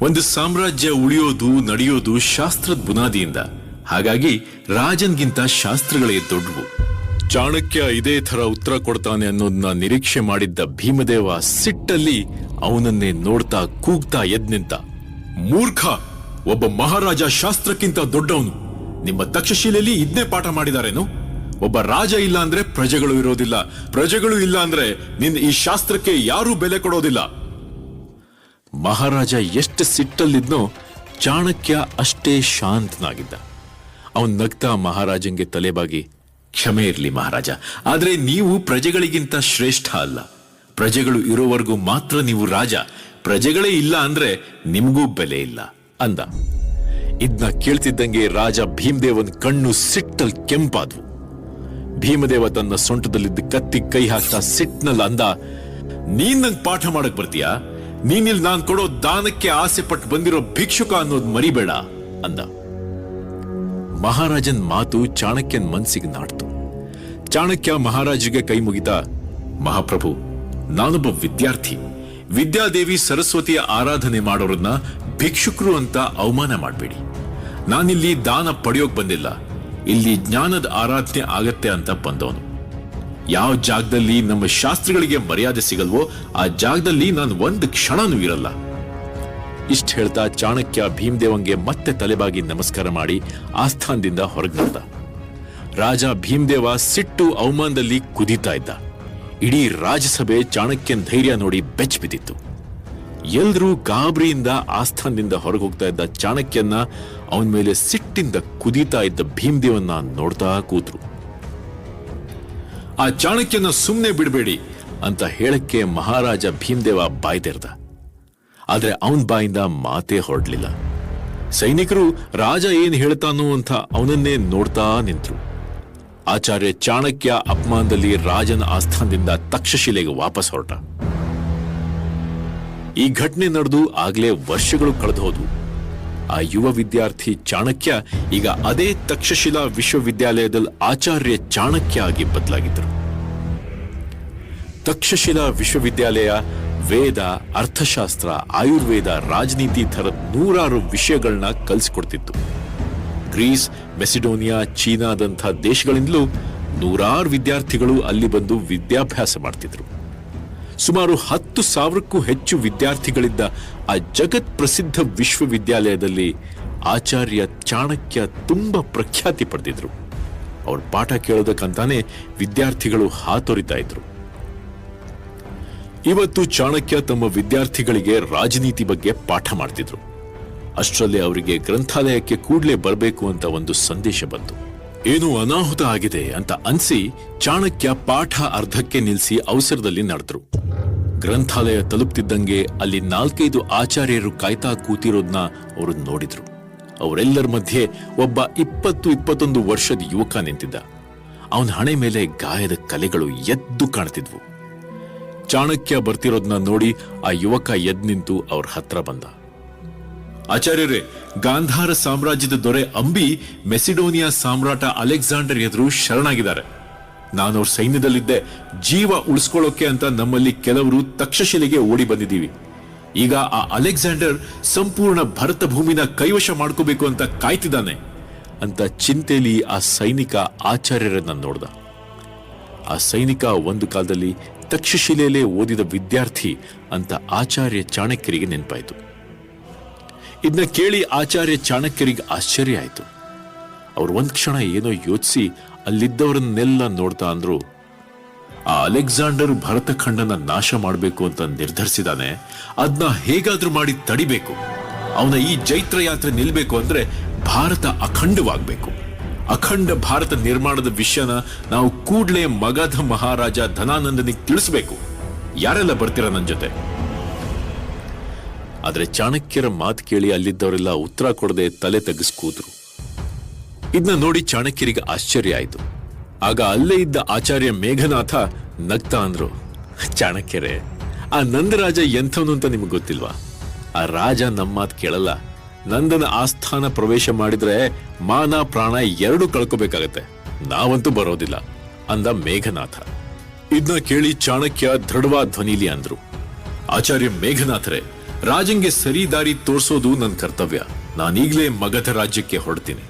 ಒಂದು ಸಾಮ್ರಾಜ್ಯ ಉಳಿಯೋದು, ನಡೆಯೋದು ಶಾಸ್ತ್ರದ ಬುನಾದಿಯಿಂದ. ಹಾಗಾಗಿ ರಾಜನ್ಗಿಂತ ಶಾಸ್ತ್ರಗಳೇ ದೊಡ್ಡವು. ಚಾಣಕ್ಯ ಇದೇ ತರ ಉತ್ತರ ಕೊಡ್ತಾನೆ ಅನ್ನೋದನ್ನ ನಿರೀಕ್ಷೆ ಮಾಡಿದ್ದ ಭೀಮದೇವ ಸಿಟ್ಟಲ್ಲಿ ಅವನನ್ನೇ ನೋಡ್ತಾ ಕೂಗ್ತಾ ಎದ್ ನಿಂತ ಮೂರ್ಖ! ಒಬ್ಬ ಮಹಾರಾಜ ಶಾಸ್ತ್ರಕ್ಕಿಂತ ದೊಡ್ಡವನು. ನಿಮ್ಮ ತಕ್ಷಶಿಲೆಯಲ್ಲಿ ಇದನ್ನೇ ಪಾಠ ಮಾಡಿದಾರೇನು? ಒಬ್ಬ ರಾಜ ಇಲ್ಲ ಅಂದ್ರೆ ಪ್ರಜೆಗಳು ಇರೋದಿಲ್ಲ. ಪ್ರಜೆಗಳು ಇಲ್ಲ ಅಂದ್ರೆ ನಿನ್ನ ಈ ಶಾಸ್ತ್ರಕ್ಕೆ ಯಾರೂ ಬೆಲೆ ಕೊಡೋದಿಲ್ಲ. ಮಹಾರಾಜ ಎಷ್ಟು ಸಿಟ್ಟಲ್ಲಿದ್ನೋ ಚಾಣಕ್ಯ ಅಷ್ಟೇ ಶಾಂತನಾಗಿದ್ದ. ಅವನ್ ನಗ್ತಾ ಮಹಾರಾಜಂಗೆ ತಲೆಬಾಗಿ, ಕ್ಷಮೆ ಇರಲಿ ಮಹಾರಾಜ, ಆದರೆ ನೀವು ಪ್ರಜೆಗಳಿಗಿಂತ ಶ್ರೇಷ್ಠ ಅಲ್ಲ. ಪ್ರಜೆಗಳು ಇರೋವರೆಗೂ ಮಾತ್ರ ನೀವು ರಾಜ. ಪ್ರಜೆಗಳೇ ಇಲ್ಲ ಅಂದ್ರೆ ನಿಮಗೂ ಬೆಲೆ ಇಲ್ಲ, ಅಂದ. ಇದನ್ನ ಕೇಳ್ತಿದ್ದಂಗೆ ರಾಜ ಭೀಮದೇವನ್ ಕಣ್ಣು ಸಿಟ್ಟಲ್ ಕೆಂಪಾದ್ವು. ಭೀಮದೇವ ತನ್ನ ಸೊಂಟದಲ್ಲಿದ್ದ ಕತ್ತಿ ಕೈ ಹಾಕ್ತಾ ಸಿಟ್ನಲ್ಲಿ ಅಂದ, ನೀನ್ ನಂಗೆ ಪಾಠ ಮಾಡಕ್ ಬರ್ತೀಯಾ? ನೀನಿಲ್ ನಾನ್ ಕೊಡೋ ದಾನಕ್ಕೆ ಆಸೆ ಪಟ್ಟು ಬಂದಿರೋ ಭಿಕ್ಷುಕ ಅನ್ನೋದು ಮರಿಬೇಡ, ಅಂದ. ಮಹಾರಾಜನ್ ಮಾತು ಚಾಣಕ್ಯನ್ ಮನ್ಸಿಗೆ ನಾಡ್ತು. ಚಾಣಕ್ಯ ಮಹಾರಾಜಿಗೆ ಕೈ ಮುಗಿತ ಮಹಾಪ್ರಭು, ನಾನೊಬ್ಬ ವಿದ್ಯಾರ್ಥಿ. ವಿದ್ಯಾದೇವಿ ಸರಸ್ವತಿಯ ಆರಾಧನೆ ಮಾಡೋರನ್ನ ಭಿಕ್ಷುಕರು ಅಂತ ಅವಮಾನ ಮಾಡಬೇಡಿ. ನಾನಿಲ್ಲಿ ದಾನ ಪಡೆಯೋಕ್ ಬಂದಿಲ್ಲ. ಇಲ್ಲಿ ಜ್ಞಾನದ ಆರಾಧನೆ ಆಗತ್ತೆ ಅಂತ ಬಂದವನು ಯಾವ ಜಾಗದಲ್ಲಿ ನಮ್ಮ ಶಾಸ್ತ್ರಗಳಿಗೆ ಮರ್ಯಾದೆ ಸಿಗಲ್ವೋ, ಆ ಜಾಗದಲ್ಲಿ ನಾನು ಒಂದು ಕ್ಷಣನೂ ಇರಲ್ಲ. ಇಷ್ಟ ಹೇಳ್ತಾ ಚಾಣಕ್ಯ ಭೀಮದೇವಂಗೆ ಮತ್ತೆ ತಲೆಬಾಗಿ ನಮಸ್ಕಾರ ಮಾಡಿ ಆಸ್ಥಾನದಿಂದ ಹೊರಗೆ ಬಂದ ರಾಜ ಭೀಮದೇವ ಸಿಟ್ಟು ಅವಮಾನದಲ್ಲಿ ಕುದೀತಾ ಇದ್ದ. ಇಡೀ ರಾಜ್ಯಸಭೆ ಚಾಣಕ್ಯನ್ ಧೈರ್ಯ ನೋಡಿ ಬೆಚ್ಚ ಬಿದ್ದಿತ್ತು. ಎಲ್ರೂ ಗಾಬರಿಯಿಂದ ಆಸ್ಥಾನದಿಂದ ಹೊರಗೆ ಹೋಗ್ತಾ ಇದ್ದ ಚಾಣಕ್ಯನ್ನ ಅವನ ಮೇಲೆ ಸಿಟ್ಟಿಂದ ಕುದೀತಾ ಇದ್ದ ಭೀಮದೇವನ್ನ ನೋಡ್ತಾ ಕೂತ್ರು. ಆ ಚಾಣಕ್ಯನ ಸುಮ್ಮನೆ ಬಿಡಬೇಡಿ ಅಂತ ಹೇಳಕ್ಕೆ ಮಹಾರಾಜ ಭೀಮದೇವ ಬಾಯ್ದೆರ್ದ. ಆದ್ರೆ ಅವನ್ ಬಾಯಿಂದ ಮಾತೇ ಹೊರಡ್ಲಿಲ್ಲ. ಸೈನಿಕರು ರಾಜ ಏನ್ ಹೇಳ್ತಾನೋ ಅಂತ ಅವನನ್ನೇ ನೋಡ್ತಾ ನಿಂತ್ರು. ಆಚಾರ್ಯ ಚಾಣಕ್ಯ ಅಪಮಾನದಲ್ಲಿ ರಾಜನ ಆಸ್ಥಾನದಿಂದ ತಕ್ಷಶಿಲೆಗೆ ವಾಪಸ್ ಹೊರಟ. ಈ ಘಟನೆ ನಡೆದು ಆಗ್ಲೇ ವರ್ಷಗಳು ಕಳೆದು ಹೋದ್ವು ಆ ಯುವ ವಿದ್ಯಾರ್ಥಿ ಚಾಣಕ್ಯ ಈಗ ಅದೇ ತಕ್ಷಶಿಲಾ ವಿಶ್ವವಿದ್ಯಾಲಯದಲ್ಲಿ ಆಚಾರ್ಯ ಚಾಣಕ್ಯ ಆಗಿ ಬದಲಾಗಿದ್ದರು. ತಕ್ಷಶಿಲಾ ವಿಶ್ವವಿದ್ಯಾಲಯ ವೇದ, ಅರ್ಥಶಾಸ್ತ್ರ, ಆಯುರ್ವೇದ, ರಾಜನೀತಿ ಥರದ ನೂರಾರು ವಿಷಯಗಳನ್ನ ಕಲಿಸಿಕೊಡ್ತಿತ್ತು. ಗ್ರೀಸ್, ಮೆಸಿಡೋನಿಯಾ, ಚೀನಾದಂಥ ದೇಶಗಳಿಂದಲೂ ನೂರಾರು ವಿದ್ಯಾರ್ಥಿಗಳು ಅಲ್ಲಿ ಬಂದು ವಿದ್ಯಾಭ್ಯಾಸ ಮಾಡ್ತಿದ್ರು. ಸುಮಾರು ಹತ್ತು ಸಾವಿರಕ್ಕೂ ಹೆಚ್ಚು ವಿದ್ಯಾರ್ಥಿಗಳಿದ್ದ ಆ ಜಗತ್ ಪ್ರಸಿದ್ಧ ವಿಶ್ವವಿದ್ಯಾಲಯದಲ್ಲಿ ಆಚಾರ್ಯ ಚಾಣಕ್ಯ ತುಂಬಾ ಪ್ರಖ್ಯಾತಿ ಪಡೆದಿದ್ರು. ಅವ್ರ ಪಾಠ ಕೇಳೋದಕ್ಕಂತಾನೆ ವಿದ್ಯಾರ್ಥಿಗಳು ಹಾತೊರಿತಾ ಇದ್ರು. ಇವತ್ತು ಚಾಣಕ್ಯ ತಮ್ಮ ವಿದ್ಯಾರ್ಥಿಗಳಿಗೆ ರಾಜನೀತಿ ಬಗ್ಗೆ ಪಾಠ ಮಾಡ್ತಿದ್ರು. ಅಷ್ಟರಲ್ಲೇ ಅವರಿಗೆ ಗ್ರಂಥಾಲಯಕ್ಕೆ ಕೂಡಲೇ ಬರಬೇಕು ಅಂತ ಒಂದು ಸಂದೇಶ ಬಂತು. ಏನು ಅನಾಹುತ ಆಗಿದೆ ಅಂತ ಅನ್ಸಿ ಚಾಣಕ್ಯ ಪಾಠ ಅರ್ಧಕ್ಕೆ ನಿಲ್ಲಿಸಿ ಅವಸರದಲ್ಲಿ ನಡೆದ್ರು. ಗ್ರಂಥಾಲಯ ತಲುಪ್ತಿದ್ದಂಗೆ ಅಲ್ಲಿ ನಾಲ್ಕೈದು ಆಚಾರ್ಯರು ಕಾಯ್ತಾ ಕೂತಿರೋದ್ನ ಅವರು ನೋಡಿದ್ರು. ಅವರೆಲ್ಲರ ಮಧ್ಯೆ ಒಬ್ಬ ಇಪ್ಪತ್ತು ಇಪ್ಪತ್ತೊಂದು ವರ್ಷದ ಯುವಕ ನಿಂತಿದ್ದ. ಅವನ ಹಣೆ ಮೇಲೆ ಗಾಯದ ಕಲೆಗಳು ಎದ್ದು ಕಾಣ್ತಿದ್ವು. ಚಾಣಕ್ಯ ಬರ್ತಿರೋದ್ನ ನೋಡಿ ಆ ಯುವಕ ಎದ್ ನಿಂತು ಅವ್ರ ಹತ್ರ ಬಂದ. ಆಚಾರ್ಯರೇ, ಗಾಂಧಾರ ಸಾಮ್ರಾಜ್ಯದ ದೊರೆ ಅಂಬಿ ಮೆಸಿಡೋನಿಯಾ ಸಾಮ್ರಾಟ ಅಲೆಕ್ಸಾಂಡರ್ ಎದುರು ಶರಣಾಗಿದ್ದಾರೆ. ನಾನು ಅವ್ರ ಸೈನ್ಯದಲ್ಲಿದ್ದೆ, ಜೀವ ಉಳಿಸ್ಕೊಳ್ಳೋಕೆ ಅಂತ ನಮ್ಮಲ್ಲಿ ಕೆಲವರು ತಕ್ಷಶಿಲೆಗೆ ಓಡಿ ಬಂದಿದ್ದೀವಿ. ಈಗ ಆ ಅಲೆಕ್ಸಾಂಡರ್ ಸಂಪೂರ್ಣ ಭರತ ಭೂಮಿನ ಕೈವಶ ಮಾಡ್ಕೋಬೇಕು ಅಂತ ಕಾಯ್ತಿದ್ದಾನೆ ಅಂತ ಚಿಂತೆಯಲ್ಲಿ ಆ ಸೈನಿಕ ಆಚಾರ್ಯರನ್ನ ನೋಡ್ದ. ಆ ಸೈನಿಕ ಒಂದು ಕಾಲದಲ್ಲಿ ತಕ್ಷಶಿಲೆಯಲ್ಲೇ ಓದಿದ ವಿದ್ಯಾರ್ಥಿ ಅಂತ ಆಚಾರ್ಯ ಚಾಣಕ್ಯರಿಗೆ ನೆನಪಾಯಿತು. ಇದನ್ನ ಕೇಳಿ ಆಚಾರ್ಯ ಚಾಣಕ್ಯರಿಗೆ ಆಶ್ಚರ್ಯ ಆಯಿತು. ಅವರು ಒಂದು ಕ್ಷಣ ಏನೋ ಯೋಚಿಸಿ ಅಲ್ಲಿದ್ದವರನ್ನೆಲ್ಲ ನೋಡ್ತಾ ಅಂದ್ರು, ಆ ಅಲೆಕ್ಸಾಂಡರ್ ಭರತಖಂಡನ ನಾಶ ಮಾಡಬೇಕು ಅಂತ ನಿರ್ಧರಿಸಿದಾನೆ ಅದನ್ನ ಹೇಗಾದ್ರೂ ಮಾಡಿ ತಡಿಬೇಕು. ಅವನ ಈ ಜೈತ್ರ ಯಾತ್ರೆ ನಿಲ್ಬೇಕು ಅಂದ್ರೆ ಭಾರತ ಅಖಂಡವಾಗಬೇಕು. ಅಖಂಡ ಭಾರತ ನಿರ್ಮಾಣದ ವಿಷಯನ ನಾವು ಕೂಡ್ಲೇ ಮಗಧ ಮಹಾರಾಜ ಧನಾನಂದನಿಗೆ ತಿಳಿಸ್ಬೇಕು. ಯಾರೆಲ್ಲ ಬರ್ತೀರಾ ನನ್ನ ಜೊತೆ? ಆದ್ರೆ ಚಾಣಕ್ಯರ ಮಾತು ಕೇಳಿ ಅಲ್ಲಿದ್ದವರೆಲ್ಲ ಉತ್ತರ ಕೊಡದೆ ತಲೆ ತಗ್ಗಿಸ್ಕೂದ್ರು ಇದನ್ನ ನೋಡಿ ಚಾಣಕ್ಯರಿಗೆ ಆಶ್ಚರ್ಯ ಆಯಿತು. ಆಗ ಅಲ್ಲೇ ಇದ್ದ ಆಚಾರ್ಯ ಮೇಘನಾಥ ನಗ್ತಾ ಅಂದ್ರು, ಚಾಣಕ್ಯರೇ, ಆ ನಂದರಾಜ ಎಂಥವನು ಅಂತ ನಿಮ್ಗೆ ಗೊತ್ತಿಲ್ವಾ? ಆ ರಾಜ ನಮ್ಮ ಮಾತು ಕೇಳಲ್ಲ. ನಂದನ ಆಸ್ಥಾನ ಪ್ರವೇಶ ಮಾಡಿದ್ರೆ ಮಾನ ಪ್ರಾಣ ಎರಡೂ ಕಳ್ಕೋಬೇಕಾಗತ್ತೆ. ನಾವಂತೂ ಬರೋದಿಲ್ಲ, ಅಂದ ಮೇಘನಾಥ. ಇದನ್ನ ಕೇಳಿ ಚಾಣಕ್ಯ ದೃಢವಾದ ಧ್ವನಿಲಿ ಅಂದ್ರು. ಆಚಾರ್ಯ ಮೇಘನಾಥರೇ, ರಾಜಂಗೆ ಸರಿ ದಾರಿ ತೋರಿಸೋದು ನನ್ನ ಕರ್ತವ್ಯ. ನಾನೀಗ್ಲೇ ಮಗಧ ರಾಜ್ಯಕ್ಕೆ ಹೊರಡ್ತೀನಿ.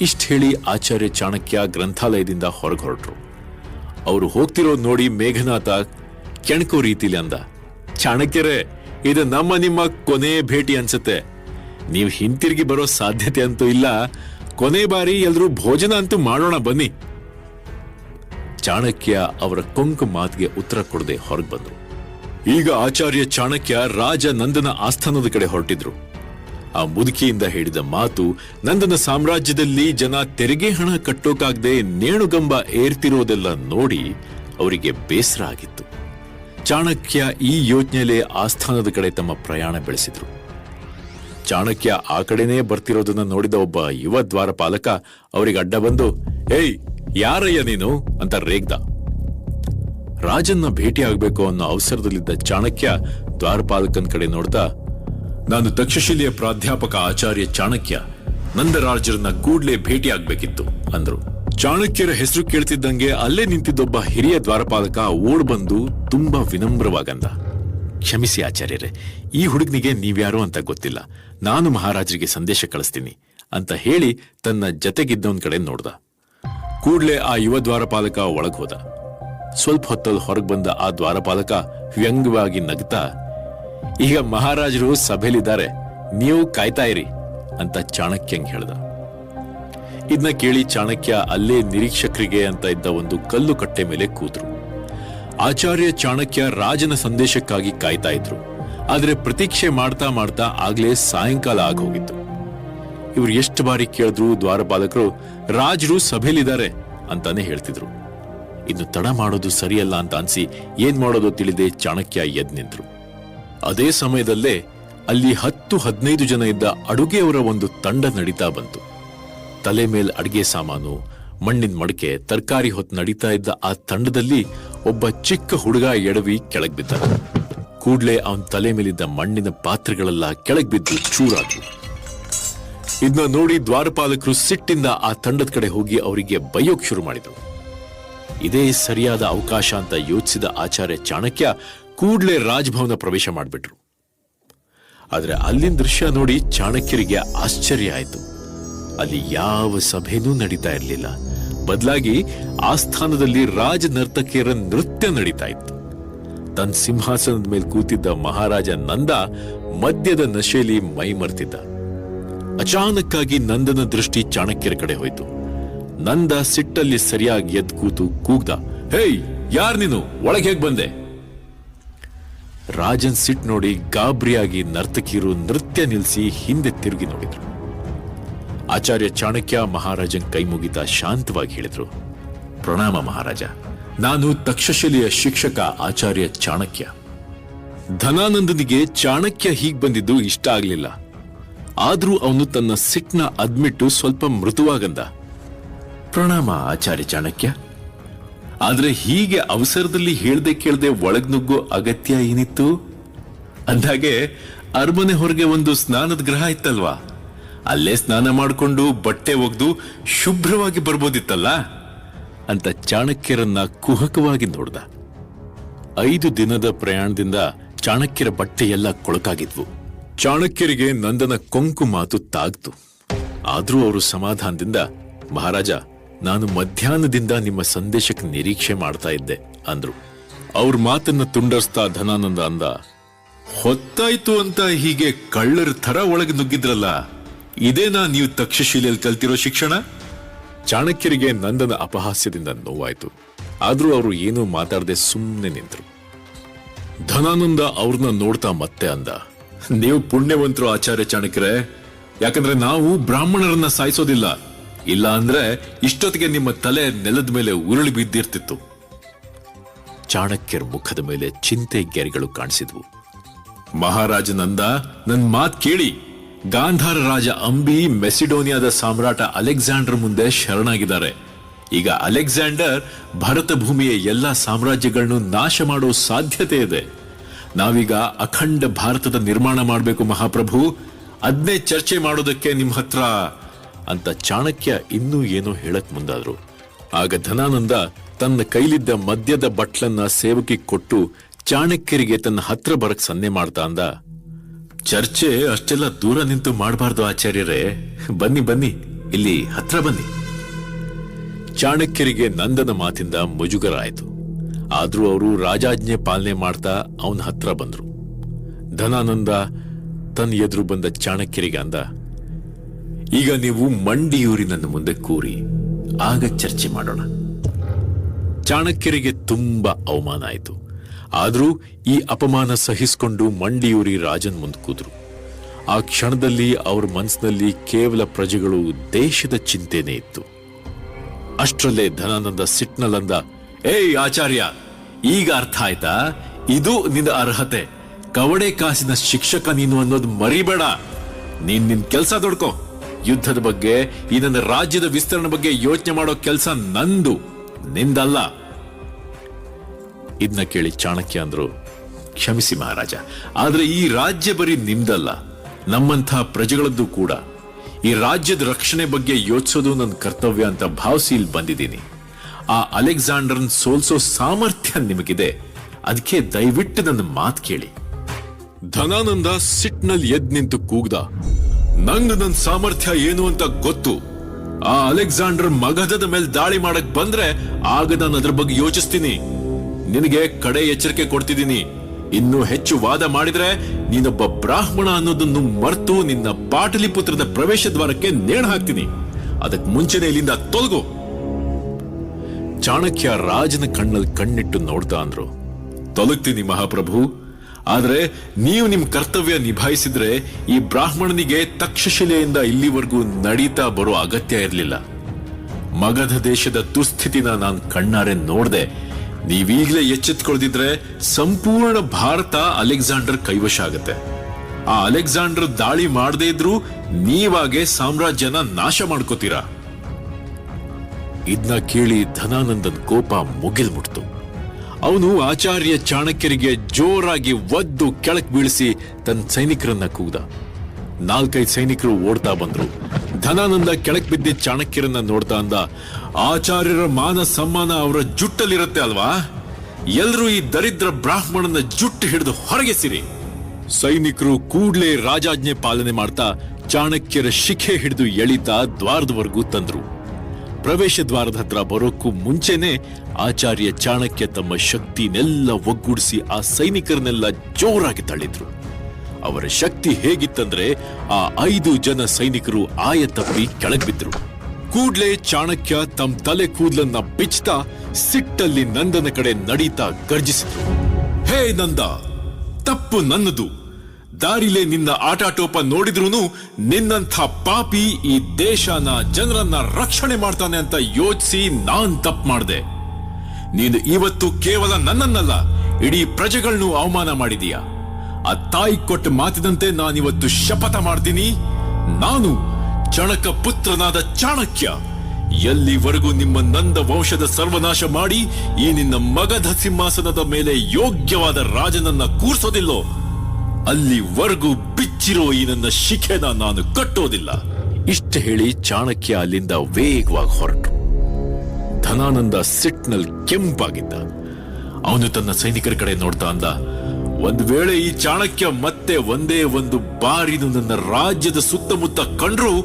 ಇಷ್ಟ ಹೇಳಿ ಆಚಾರ್ಯ ಚಾಣಕ್ಯ ಗ್ರಂಥಾಲಯದಿಂದ ಹೊರಗೆ ಹೊರಟ್ರು ಅವರು ಹೋಗ್ತಿರೋದು ನೋಡಿ ಮೇಘನಾಥ ಕೆಣಕೋ ರೀತಿಲಿ ಅಂದ. ಚಾಣಕ್ಯರೇ, ಇದು ನಮ್ಮ ನಿಮ್ಮ ಕೊನೆ ಭೇಟಿ ಅನ್ಸುತ್ತೆ. ನೀವು ಹಿಂತಿರುಗಿ ಬರೋ ಸಾಧ್ಯತೆ ಅಂತೂ ಇಲ್ಲ. ಕೊನೆ ಬಾರಿ ಎಲ್ರೂ ಭೋಜನ ಅಂತೂ ಮಾಡೋಣ ಬನ್ನಿ. ಚಾಣಕ್ಯ ಅವರ ಕೊಂಕು ಮಾತಿಗೆ ಉತ್ತರ ಕೊಡದೆ ಹೊರಗೆ ಬಂದ್ರು. ಈಗ ಆಚಾರ್ಯ ಚಾಣಕ್ಯ ರಾಜ ನಂದನ ಆಸ್ಥಾನದ ಕಡೆ ಹೊರಟಿದ್ರು. ಆ ಮುದುಕಿಯಿಂದ ಹೇಳಿದ ಮಾತು ನಂದನ ಸಾಮ್ರಾಜ್ಯದಲ್ಲಿ ಜನ ತೆರಿಗೆ ಹಣ ಕಟ್ಟೋಕಾಗದೆ ನೇಣುಗಂಬ ಏರ್ತಿರೋದೆಲ್ಲ ನೋಡಿ ಅವರಿಗೆ ಬೇಸರ ಆಗಿತ್ತು. ಚಾಣಕ್ಯ ಈ ಯೋಜನೆಯಲ್ಲೇ ಆಸ್ಥಾನದ ಕಡೆ ತಮ್ಮ ಪ್ರಯಾಣ ಬೆಳೆಸಿದ್ರು. ಚಾಣಕ್ಯ ಆ ಕಡೆನೇ ಬರ್ತಿರೋದನ್ನ ನೋಡಿದ ಒಬ್ಬ ಯುವ ದ್ವಾರಪಾಲಕ ಅವರಿಗೆ ಅಡ್ಡ ಬಂದು, ಏಯ್, ಯಾರಯ್ಯ ನೀನು? ಅಂತ ರೇಗ್ದ. ರಾಜನ್ನ ಭೇಟಿ ಆಗ್ಬೇಕು ಅನ್ನೋ ಅವಸರದಲ್ಲಿದ್ದ ಚಾಣಕ್ಯ ದ್ವಾರಪಾಲಕನ ಕಡೆ ನೋಡ್ತಾ ನಾನು ತಕ್ಷಶಿಲೆಯ ಪ್ರಾಧ್ಯಾಪಕ ಆಚಾರ್ಯ ಚಾಣಕ್ಯ, ನಂದರಾಜರನ್ನ ಕೂಡ್ಲೇ ಭೇಟಿ ಆಗ್ಬೇಕಿತ್ತು, ಅಂದ್ರು. ಚಾಣಕ್ಯರ ಹೆಸರು ಕೇಳ್ತಿದ್ದಂಗೆ ಅಲ್ಲೇ ನಿಂತಿದ್ದೊಬ್ಬ ಹಿರಿಯ ದ್ವಾರಪಾಲಕ ಓಡ್ ಬಂದು ತುಂಬಾ ವಿನಮ್ರವಾಗಂದ. ಕ್ಷಮಿಸಿ ಆಚಾರ್ಯರೇ, ಈ ಹುಡುಗನಿಗೆ ನೀವ್ಯಾರು ಅಂತ ಗೊತ್ತಿಲ್ಲ. ನಾನು ಮಹಾರಾಜರಿಗೆ ಸಂದೇಶ ಕಳಿಸ್ತೀನಿ ಅಂತ ಹೇಳಿ ತನ್ನ ಜತೆಗಿದ್ದವನ್ ಕಡೆ ನೋಡ್ದ. ಕೂಡ್ಲೆ ಆ ಯುವ ದ್ವಾರಪಾಲಕ ಒಳಗ್ ಹೋದ. ಸ್ವಲ್ಪ ಹೊತ್ತಲ್ಲಿ ಹೊರಗೆ ಬಂದ ಆ ದ್ವಾರಪಾಲಕ ವ್ಯಂಗ್ಯವಾಗಿ ನಗ್ತಾ, ಈಗ ಮಹಾರಾಜರು ಸಭೆಯಲ್ಲಿದ್ದಾರೆ, ನೀವು ಕಾಯ್ತಾ ಇರಿ ಅಂತ ಚಾಣಕ್ಯಂಗ್ ಹೇಳ್ದ. ಇದನ್ನ ಕೇಳಿ ಚಾಣಕ್ಯ ಅಲ್ಲೇ ನಿರೀಕ್ಷಕರಿಗೆ ಅಂತ ಇದ್ದ ಒಂದು ಕಲ್ಲು ಕಟ್ಟೆ ಮೇಲೆ ಕೂತ್ರು. ಆಚಾರ್ಯ ಚಾಣಕ್ಯ ರಾಜನ ಸಂದೇಶಕ್ಕಾಗಿ ಕಾಯ್ತಾ ಇದ್ರು. ಆದ್ರೆ ಪ್ರತೀಕ್ಷೆ ಮಾಡ್ತಾ ಮಾಡ್ತಾ ಆಗ್ಲೇ ಸಾಯಂಕಾಲ ಆಗೋಗಿತ್ತು. ಇವ್ರು ಎಷ್ಟು ಬಾರಿ ಕೇಳಿದ್ರು ದ್ವಾರಪಾಲಕರು, ರಾಜರು ಸಭೆಯಲ್ಲಿದ್ದಾರೆ ಅಂತಾನೆ ಹೇಳ್ತಿದ್ರು. ಇನ್ನು ತಡ ಮಾಡೋದು ಸರಿಯಲ್ಲ ಅಂತ ಅನ್ಸಿ ಏನ್ ಮಾಡೋದು ತಿಳಿದೆ ಚಾಣಕ್ಯ ಎದ್ ನಿಂತ್ರು ಅದೇ ಸಮಯದಲ್ಲೇ ಅಲ್ಲಿ ಹತ್ತು ಹದಿನೈದು ಜನ ಇದ್ದ ಅಡುಗೆಯವರ ಒಂದು ತಂಡ ನಡೀತಾ ಬಂತು. ತಲೆ ಮೇಲ್ ಅಡುಗೆ ಸಾಮಾನು, ಮಣ್ಣಿನ ಮಡಕೆ, ತರಕಾರಿ ಹೊತ್ತು ನಡೀತಾ ಇದ್ದ ಆ ತಂಡದಲ್ಲಿ ಒಬ್ಬ ಚಿಕ್ಕ ಹುಡುಗ ಎಡವಿ ಕೆಳಗ್ ಬಿದ್ದ. ಕೂಡ್ಲೆ ಅವನ್ ತಲೆ ಮೇಲಿದ್ದ ಮಣ್ಣಿನ ಪಾತ್ರೆಗಳೆಲ್ಲ ಕೆಳಗ್ ಬಿದ್ದು ಚೂರಾದ್ವು. ಇದನ್ನ ನೋಡಿ ದ್ವಾರಪಾಲಕರು ಸಿಟ್ಟಿಂದ ಆ ತಂಡದ ಕಡೆ ಹೋಗಿ ಅವರಿಗೆ ಬೈಯೋಕ್ ಶುರು ಮಾಡಿದರು. ಇದೇ ಸರಿಯಾದ ಅವಕಾಶ ಅಂತ ಯೋಚಿಸಿದ ಆಚಾರ್ಯ ಚಾಣಕ್ಯ ಕೂಡ್ಲೆ ರಾಜಭವನ ಪ್ರವೇಶ ಮಾಡಿಬಿಟ್ರು. ಆದರೆ ಅಲ್ಲಿನ ದೃಶ್ಯ ನೋಡಿ ಚಾಣಕ್ಯರಿಗೆ ಆಶ್ಚರ್ಯ ಆಯಿತು. ಅಲ್ಲಿ ಯಾವ ಸಭೆನೂ ನಡೀತಾ ಇರಲಿಲ್ಲ. ಬದಲಾಗಿ ಆಸ್ಥಾನದಲ್ಲಿ ರಾಜ ನರ್ತಕಿಯರ ನೃತ್ಯ ನಡೀತಾ ಇತ್ತು. ತನ್ನ ಸಿಂಹಾಸನದ ಮೇಲೆ ಕೂತಿದ್ದ ಮಹಾರಾಜ ನಂದ ಮದ್ಯದ ನಶೆಯಲ್ಲಿ ಮೈ ಮರ್ತಿದ್ದ. ಅಚಾನಕ್ಕಾಗಿ ನಂದನ ದೃಷ್ಟಿ ಚಾಣಕ್ಯರ ಕಡೆ ಹೋಯ್ತು. ನಂದ ಸಿಟ್ಟಲ್ಲಿ ಸರಿಯಾಗಿ ಎದ್ ಕೂತು ಕೂಗ್ದ, ಹೇಯ್, ಯಾರ್ ನೀನು? ಒಳಗೆ ಹೇಗ್ ಬಂದೆ? ರಾಜನ್ ಸಿಟ್ ನೋಡಿ ಗಾಬರಿಯಾಗಿ ನರ್ತಕಿಯರು ನೃತ್ಯ ನಿಲ್ಲಿಸಿ ಹಿಂದೆ ತಿರುಗಿ ನೋಡಿದ್ರು. ಆಚಾರ್ಯ ಚಾಣಕ್ಯ ಮಹಾರಾಜನ್ ಕೈ ಮುಗಿತಾ ಶಾಂತವಾಗಿ ಹೇಳಿದ್ರು. ಪ್ರಣಾಮ ಮಹಾರಾಜ. ನಾನು ತಕ್ಷಶಿಲೆಯ ಶಿಕ್ಷಕ ಆಚಾರ್ಯ ಚಾಣಕ್ಯ. ಧನಾನಂದನಿಗೆ ಚಾಣಕ್ಯ ಹೀಗ್ ಬಂದಿದ್ದು ಇಷ್ಟ ಆಗ್ಲಿಲ್ಲ. ಆದ್ರೂ ಅವನು ತನ್ನ ಸಿಟ್ನ ಅದ್ಮಿಟ್ಟು ಸ್ವಲ್ಪ ಮೃದುವಾಗಂದ. ಪ್ರಣಾಮ ಆಚಾರ್ಯ ಚಾಣಕ್ಯ. ಆದ್ರೆ ಹೀಗೆ ಅವಸರದಲ್ಲಿ ಹೇಳ್ದೆ ಕೇಳ್ದೆ ಒಳಗ್ ನುಗ್ಗೋ ಅಗತ್ಯ ಏನಿತ್ತು? ಅಂದಾಗೆ ಅರಮನೆ ಹೊರಗೆ ಒಂದು ಸ್ನಾನದ ಗ್ರಹ ಇತ್ತಲ್ವಾ? ಅಲ್ಲೇ ಸ್ನಾನ ಮಾಡಿಕೊಂಡು ಬಟ್ಟೆ ಒಗ್ದು ಶುಭ್ರವಾಗಿ ಬರ್ಬೋದಿತ್ತಲ್ಲ? ಅಂತ ಚಾಣಕ್ಯರನ್ನ ಕುಹಕವಾಗಿ ನೋಡ್ದ. ಐದು ದಿನದ ಪ್ರಯಾಣದಿಂದ ಚಾಣಕ್ಯರ ಬಟ್ಟೆ ಎಲ್ಲ ಕೊಳಕಾಗಿದ್ವು. ಚಾಣಕ್ಯರಿಗೆ ನಂದನ ಕೊಂಕು ಮಾತು ತಾಗ್ತು. ಆದರೂ ಅವರು ಸಮಾಧಾನದಿಂದ, ಮಹಾರಾಜ, ನಾನು ಮಧ್ಯಾಹ್ನದಿಂದ ನಿಮ್ಮ ಸಂದೇಶಕ್ಕೆ ನಿರೀಕ್ಷೆ ಮಾಡ್ತಾ ಇದ್ದೆ, ಅಂದ್ರು. ಅವ್ರ ಮಾತನ್ನ ತುಂಡರ್ಸ್ತಾ ಧನಾನಂದ ಅಂದ, ಹೊತ್ತಾಯ್ತು ಅಂತ ಹೀಗೆ ಕಳ್ಳರ ಥರ ಒಳಗೆ ನುಗ್ಗಿದ್ರಲ್ಲ? ಇದೇನಾ ನೀವು ತಕ್ಷಶಿಲೆಯಲ್ಲಿ ಕಲ್ತಿರೋ ಶಿಕ್ಷಣ? ಚಾಣಕ್ಯರಿಗೆ ನಂದನ ಅಪಹಾಸ್ಯದಿಂದ ನೋವಾಯ್ತು. ಆದ್ರೂ ಅವರು ಏನೂ ಮಾತಾಡದೆ ಸುಮ್ಮನೆ ನಿಂತರು. ಧನಾನಂದ ಅವ್ರನ್ನ ನೋಡ್ತಾ ಮತ್ತೆ ಅಂದ. ನೀವು ಪುಣ್ಯವಂತರು ಆಚಾರ್ಯ ಚಾಣಕ್ಯರೇ, ಯಾಕಂದ್ರೆ ನಾವು ಬ್ರಾಹ್ಮಣರನ್ನ ಸಾಯಿಸೋದಿಲ್ಲ. ಇಲ್ಲ ಅಂದ್ರೆ ಇಷ್ಟೊತ್ತಿಗೆ ನಿಮ್ಮ ತಲೆ ನೆಲದ ಮೇಲೆ ಉರುಳಿ ಬಿದ್ದಿರ್ತಿತ್ತು. ಚಾಣಕ್ಯರ ಮುಖದ ಮೇಲೆ ಚಿಂತೆ ಗೆರೆಗಳು ಕಾಣಿಸಿದ್ವು. ಮಹಾರಾಜನಂದ ನನ್ ಮಾತ್ ಕೇಳಿ. ಗಾಂಧಾರ ರಾಜ ಅಂಬಿ ಮೆಸಿಡೋನಿಯಾದ ಸಾಮ್ರಾಟ ಅಲೆಕ್ಸಾಂಡರ್ ಮುಂದೆ ಶರಣಾಗಿದ್ದಾರೆ. ಈಗ ಅಲೆಕ್ಸಾಂಡರ್ ಭರತ ಭೂಮಿಯ ಎಲ್ಲಾ ಸಾಮ್ರಾಜ್ಯಗಳನ್ನು ನಾಶ ಮಾಡೋ ಸಾಧ್ಯತೆ ಇದೆ. ನಾವೀಗ ಅಖಂಡ ಭಾರತದ ನಿರ್ಮಾಣ ಮಾಡಬೇಕು ಮಹಾಪ್ರಭು. ಅದ್ನೇ ಚರ್ಚೆ ಮಾಡೋದಕ್ಕೆ ನಿಮ್ಮ ಹತ್ರ ಅಂತ ಚಾಣಕ್ಯ ಇನ್ನೂ ಏನೋ ಹೇಳಕ್ ಮುಂದಾದ್ರು. ಆಗ ಧನಾನಂದ ತನ್ನ ಕೈಲಿದ್ದ ಮದ್ಯದ ಬಟ್ಲನ್ನ ಸೇವಕಿ ಕೊಟ್ಟು ಚಾಣಕ್ಯರಿಗೆ ತನ್ನ ಹತ್ರ ಬರಕ್ ಸನ್ನೆ ಮಾಡ್ತಾ ಅಂದ. ಚರ್ಚೆ ಅಷ್ಟೆಲ್ಲ ದೂರ ನಿಂತು ಮಾಡಬಾರ್ದು ಆಚಾರ್ಯರೇ. ಬನ್ನಿ ಬನ್ನಿ. ಇಲ್ಲಿ ಹತ್ರ ಬನ್ನಿ. ಚಾಣಕ್ಯರಿಗೆ ನಂದನ ಮಾತಿಂದ ಮುಜುಗರ ಆಯ್ತು ಆದ್ರೂ ಅವರು ರಾಜಾಜ್ಞೆ ಪಾಲನೆ ಮಾಡ್ತಾ ಅವನ ಹತ್ರ ಬಂದ್ರು. ಧನಾನಂದ ತನ್ನ ಎದುರು ಬಂದ ಚಾಣಕ್ಯರಿಗೆ ಅಂದ, ಈಗ ನೀವು ಮಂಡಿಯೂರಿ ನನ್ನ ಮುಂದೆ ಕೂರಿ, ಆಗ ಚರ್ಚೆ ಮಾಡೋಣ. ಚಾಣಕ್ಯರಿಗೆ ತುಂಬಾ ಅವಮಾನ ಆಯಿತು. ಆದ್ರೂ ಈ ಅಪಮಾನ ಸಹಿಸಿಕೊಂಡು ಮಂಡಿಯೂರಿ ರಾಜನ್ ಮುಂದೆ ಕೂದ್ರು ಆ ಕ್ಷಣದಲ್ಲಿ ಅವ್ರ ಮನಸ್ಸಿನಲ್ಲಿ ಕೇವಲ ಪ್ರಜೆಗಳು ದೇಶದ ಚಿಂತೆನೇ ಇತ್ತು. ಅಷ್ಟರಲ್ಲೇ ಧನಾನಂದ ಸಿಟ್ನಲ್ಲಂದ, ಏಯ್ ಆಚಾರ್ಯ, ಈಗ ಅರ್ಥ ಆಯ್ತಾ? ಇದು ನಿನ್ನ ಅರ್ಹತೆ. ಕವಡೆ ಕಾಸಿನ ಶಿಕ್ಷಕ ನೀನು ಅನ್ನೋದು ಮರಿಬೇಡ. ನೀನ್ ನಿನ್ ಕೆಲಸ ದೊಡ್ಕೋ. ಯುದ್ಧದ ಬಗ್ಗೆ ಈ ನನ್ನ ರಾಜ್ಯದ ವಿಸ್ತರಣೆ ಬಗ್ಗೆ ಯೋಚನೆ ಮಾಡೋ ಕೆಲಸ ನಂದು. ನಿಂದಲ್ಲ. ಇದನ್ನ ಕೇಳಿ ಚಾಣಕ್ಯ ಅಂದ್ರು, ಕ್ಷಮಿಸಿ ಮಹಾರಾಜ, ಆದ್ರೆ ಈ ರಾಜ್ಯ ಬರೀ ನಿಮ್ದಲ್ಲ, ನಮ್ಮಂಥ ಪ್ರಜೆಗಳದ್ದು ಕೂಡ. ಈ ರಾಜ್ಯದ ರಕ್ಷಣೆ ಬಗ್ಗೆ ಯೋಚಿಸೋದು ನನ್ನ ಕರ್ತವ್ಯ ಅಂತ ಭಾವಿಸಿ ಇಲ್ಲಿ ಬಂದಿದ್ದೀನಿ. ಆ ಅಲೆಕ್ಸಾಂಡರ್ನ್ ಸೋಲ್ಸೋ ಸಾಮರ್ಥ್ಯ ನಿಮಗಿದೆ. ಅದಕ್ಕೆ ದಯವಿಟ್ಟು ನನ್ನ ಮಾತು ಕೇಳಿ. ಧನಾನಂದ ಸಿಟ್ನಲ್ಲಿ ಎದ್ ನಿಂತು ಕೂಗ್ದ, ನಂಗ್ ನನ್ನ ಸಾಮರ್ಥ್ಯ ಏನು ಅಂತ ಗೊತ್ತು. ಆ ಅಲೆಕ್ಸಾಂಡರ್ ಮಗಧದ ಮೇಲೆ ದಾಳಿ ಮಾಡಕ್ ಬಂದ್ರೆ ಆಗ ನಾನು ಅದ್ರ ಬಗ್ಗೆ ಯೋಚಿಸ್ತೀನಿ. ನಿನಗೆ ಕಡೆ ಎಚ್ಚರಿಕೆ ಕೊಡ್ತಿದ್ದೀನಿ. ಇನ್ನು ಹೆಚ್ಚು ವಾದ ಮಾಡಿದ್ರೆ ನೀನೊಬ್ಬ ಬ್ರಾಹ್ಮಣ ಅನ್ನೋದನ್ನು ಮರ್ತು ನಿನ್ನ ಪಾಟಲಿಪುತ್ರದ ಪ್ರವೇಶ ದ್ವಾರಕ್ಕೆ ನೇಣು ಹಾಕ್ತೀನಿ. ಅದಕ್ಕೆ ಮುಂಚೆನೆ ಇಲ್ಲಿಂದ ತೊಲಗು. ಚಾಣಕ್ಯ ರಾಜನ ಕಣ್ಣಲ್ಲಿ ಕಣ್ಣಿಟ್ಟು ನೋಡ್ತಾ ಅಂದ್ರು. ತೊಲಗ್ತೀನಿ ಮಹಾಪ್ರಭು. ಆದ್ರೆ ನೀವು ನಿಮ್ ಕರ್ತವ್ಯ ನಿಭಾಯಿಸಿದ್ರೆ ಈ ಬ್ರಾಹ್ಮಣನಿಗೆ ತಕ್ಷಶಿಲೆಯಿಂದ ಇಲ್ಲಿವರೆಗೂ ನಡೀತಾ ಬರೋ ಅಗತ್ಯ ಇರಲಿಲ್ಲ. ಮಗಧ ದೇಶದ ದುಸ್ಥಿತಿನ ನಾನು ಕಣ್ಣಾರೆ ನೋಡ್ದೆ. ನೀವೀಗ್ಲೇ ಎಚ್ಚೆತ್ಕೊಳ್ದಿದ್ರೆ ಸಂಪೂರ್ಣ ಭಾರತ ಅಲೆಕ್ಸಾಂಡರ್ ಕೈವಶ ಆಗತ್ತೆ. ಆ ಅಲೆಕ್ಸಾಂಡರ್ ದಾಳಿ ಮಾಡದೇ ಇದ್ರೂ ನೀವಾಗೆ ಸಾಮ್ರಾಜ್ಯನ ನಾಶ ಮಾಡ್ಕೋತೀರಾ? ಇದನ್ನ ಕೇಳಿ ಧನಾನಂದನ್ ಕೋಪ ಮುಗಿಲ್ ಮುಟ್ತು ಅವನು ಆಚಾರ್ಯ ಚಾಣಕ್ಯರಿಗೆ ಜೋರಾಗಿ ಒದ್ದು ಕೆಳಕ್ ಬೀಳಿಸಿ ತನ್ನ ಸೈನಿಕರನ್ನ ಕೂಗ್ದ ನಾಲ್ಕೈದು ಸೈನಿಕರು ಓಡ್ತಾ ಬಂದ್ರು. ಧನಾನಂದ ಕೆಳಕ್ ಬಿದ್ದಿದ್ದ ಚಾಣಕ್ಯರನ್ನ ನೋಡ್ತಾ ಅಂದ, ಆಚಾರ್ಯರ ಮಾನ ಸಮ್ಮಾನ ಅವರ ಜುಟ್ಟಲ್ಲಿರುತ್ತೆ ಅಲ್ವಾ? ಎಲ್ರೂ ಈ ದರಿದ್ರ ಬ್ರಾಹ್ಮಣನ ಜುಟ್ಟು ಹಿಡಿದು ಹೊರಗೆಸಿರಿ. ಸೈನಿಕರು ಕೂಡ್ಲೇ ರಾಜಾಜ್ಞೆ ಪಾಲನೆ ಮಾಡ್ತಾ ಚಾಣಕ್ಯರ ಶಿಖೆ ಹಿಡಿದು ಎಳಿತಾ ದ್ವಾರದವರೆಗೂ ತಂದ್ರು. ಪ್ರವೇಶ ದ್ವಾರದ ಹತ್ರ ಬರೋಕ್ಕೂ ಮುಂಚೆನೆ ಆಚಾರ್ಯ ಚಾಣಕ್ಯ ತಮ್ಮ ಶಕ್ತಿನೆಲ್ಲ ಒಗ್ಗೂಡಿಸಿ ಆ ಸೈನಿಕರನ್ನೆಲ್ಲ ಜೋರಾಗಿ ತಳ್ಳಿದ್ರು. ಅವರ ಶಕ್ತಿ ಹೇಗಿತ್ತಂದ್ರೆ ಆ ಐದು ಜನ ಸೈನಿಕರು ಆಯ ತಪ್ಪಿ ಕೆಳಗ್ ಬಿದ್ರು. ಕೂಡ್ಲೆ ಚಾಣಕ್ಯ ತಮ್ಮ ತಲೆ ಕೂದಲನ್ನ ಬಿಚ್ತಾ ಸಿಟ್ಟಲ್ಲಿ ನಂದನ ಕಡೆ ನಡೀತಾ ಗರ್ಜಿಸಿದ್ರು. ಹೇ ನಂದ, ತಪ್ಪು ನನ್ನದು. ದಾರಿಲೆ ನಿನ್ನ ಆಟಾಟೋಪ ನೋಡಿದ್ರೂನು ನಿನ್ನಂಥ ಪಾಪಿ ಈ ದೇಶನ ಜನರನ್ನ ರಕ್ಷಣೆ ಮಾಡ್ತಾನೆ ಅಂತ ಯೋಚಿಸಿ ನಾನ್ ತಪ್ಪು ಮಾಡ್ದೆ. ನೀನು ಇವತ್ತು ಕೇವಲ ನನ್ನನ್ನಲ್ಲ, ಇಡೀ ಪ್ರಜೆಗಳನ್ನು ಅವಮಾನ ಮಾಡಿದೀಯ? ಆ ತಾಯಿ ಕೊಟ್ಟ ಮಾತಿದಂತೆ ನಾನಿವತ್ತು ಶಪಥ ಮಾಡ್ತೀನಿ. ನಾನು ಚಣಕ ಪುತ್ರನಾದ ಚಾಣಕ್ಯ, ಎಲ್ಲಿವರೆಗೂ ನಿಮ್ಮ ನಂದ ವಂಶದ ಸರ್ವನಾಶ ಮಾಡಿ ಈ ನಿನ್ನ ಮಗಧ ಸಿಂಹಾಸನದ ಮೇಲೆ ಯೋಗ್ಯವಾದ ರಾಜನನ್ನ ಕೂರ್ಸೋದಿಲ್ಲೋ, ಅಲ್ಲಿವರೆಗೂ ಬಿಚ್ಚಿರೋ ಈ ನನ್ನ ಶಿಖೆನ ನಾನು ಕಟ್ಟೋದಿಲ್ಲ. ಇಷ್ಟ ಹೇಳಿ ಚಾಣಕ್ಯ ಅಲ್ಲಿಂದ ವೇಗವಾಗಿ ಹೊರಟು. ಧನಾನಂದ ಸಿಟ್ನಲ್ಲಿ ಕೆಂಪಾಗಿದ್ದ. ಅವನು ತನ್ನ ಸೈನಿಕರ ಕಡೆ ನೋಡ್ತಾ ಅಂದ ಒಂದ್ ವೇಳೆ ಈ ಚಾಣಕ್ಯ ಮತ್ತೆ ಒಂದೇ ಒಂದು ಬಾರಿನು ನನ್ನ ರಾಜ್ಯದ ಸುತ್ತಮುತ್ತ ಕಂಡ್ರು,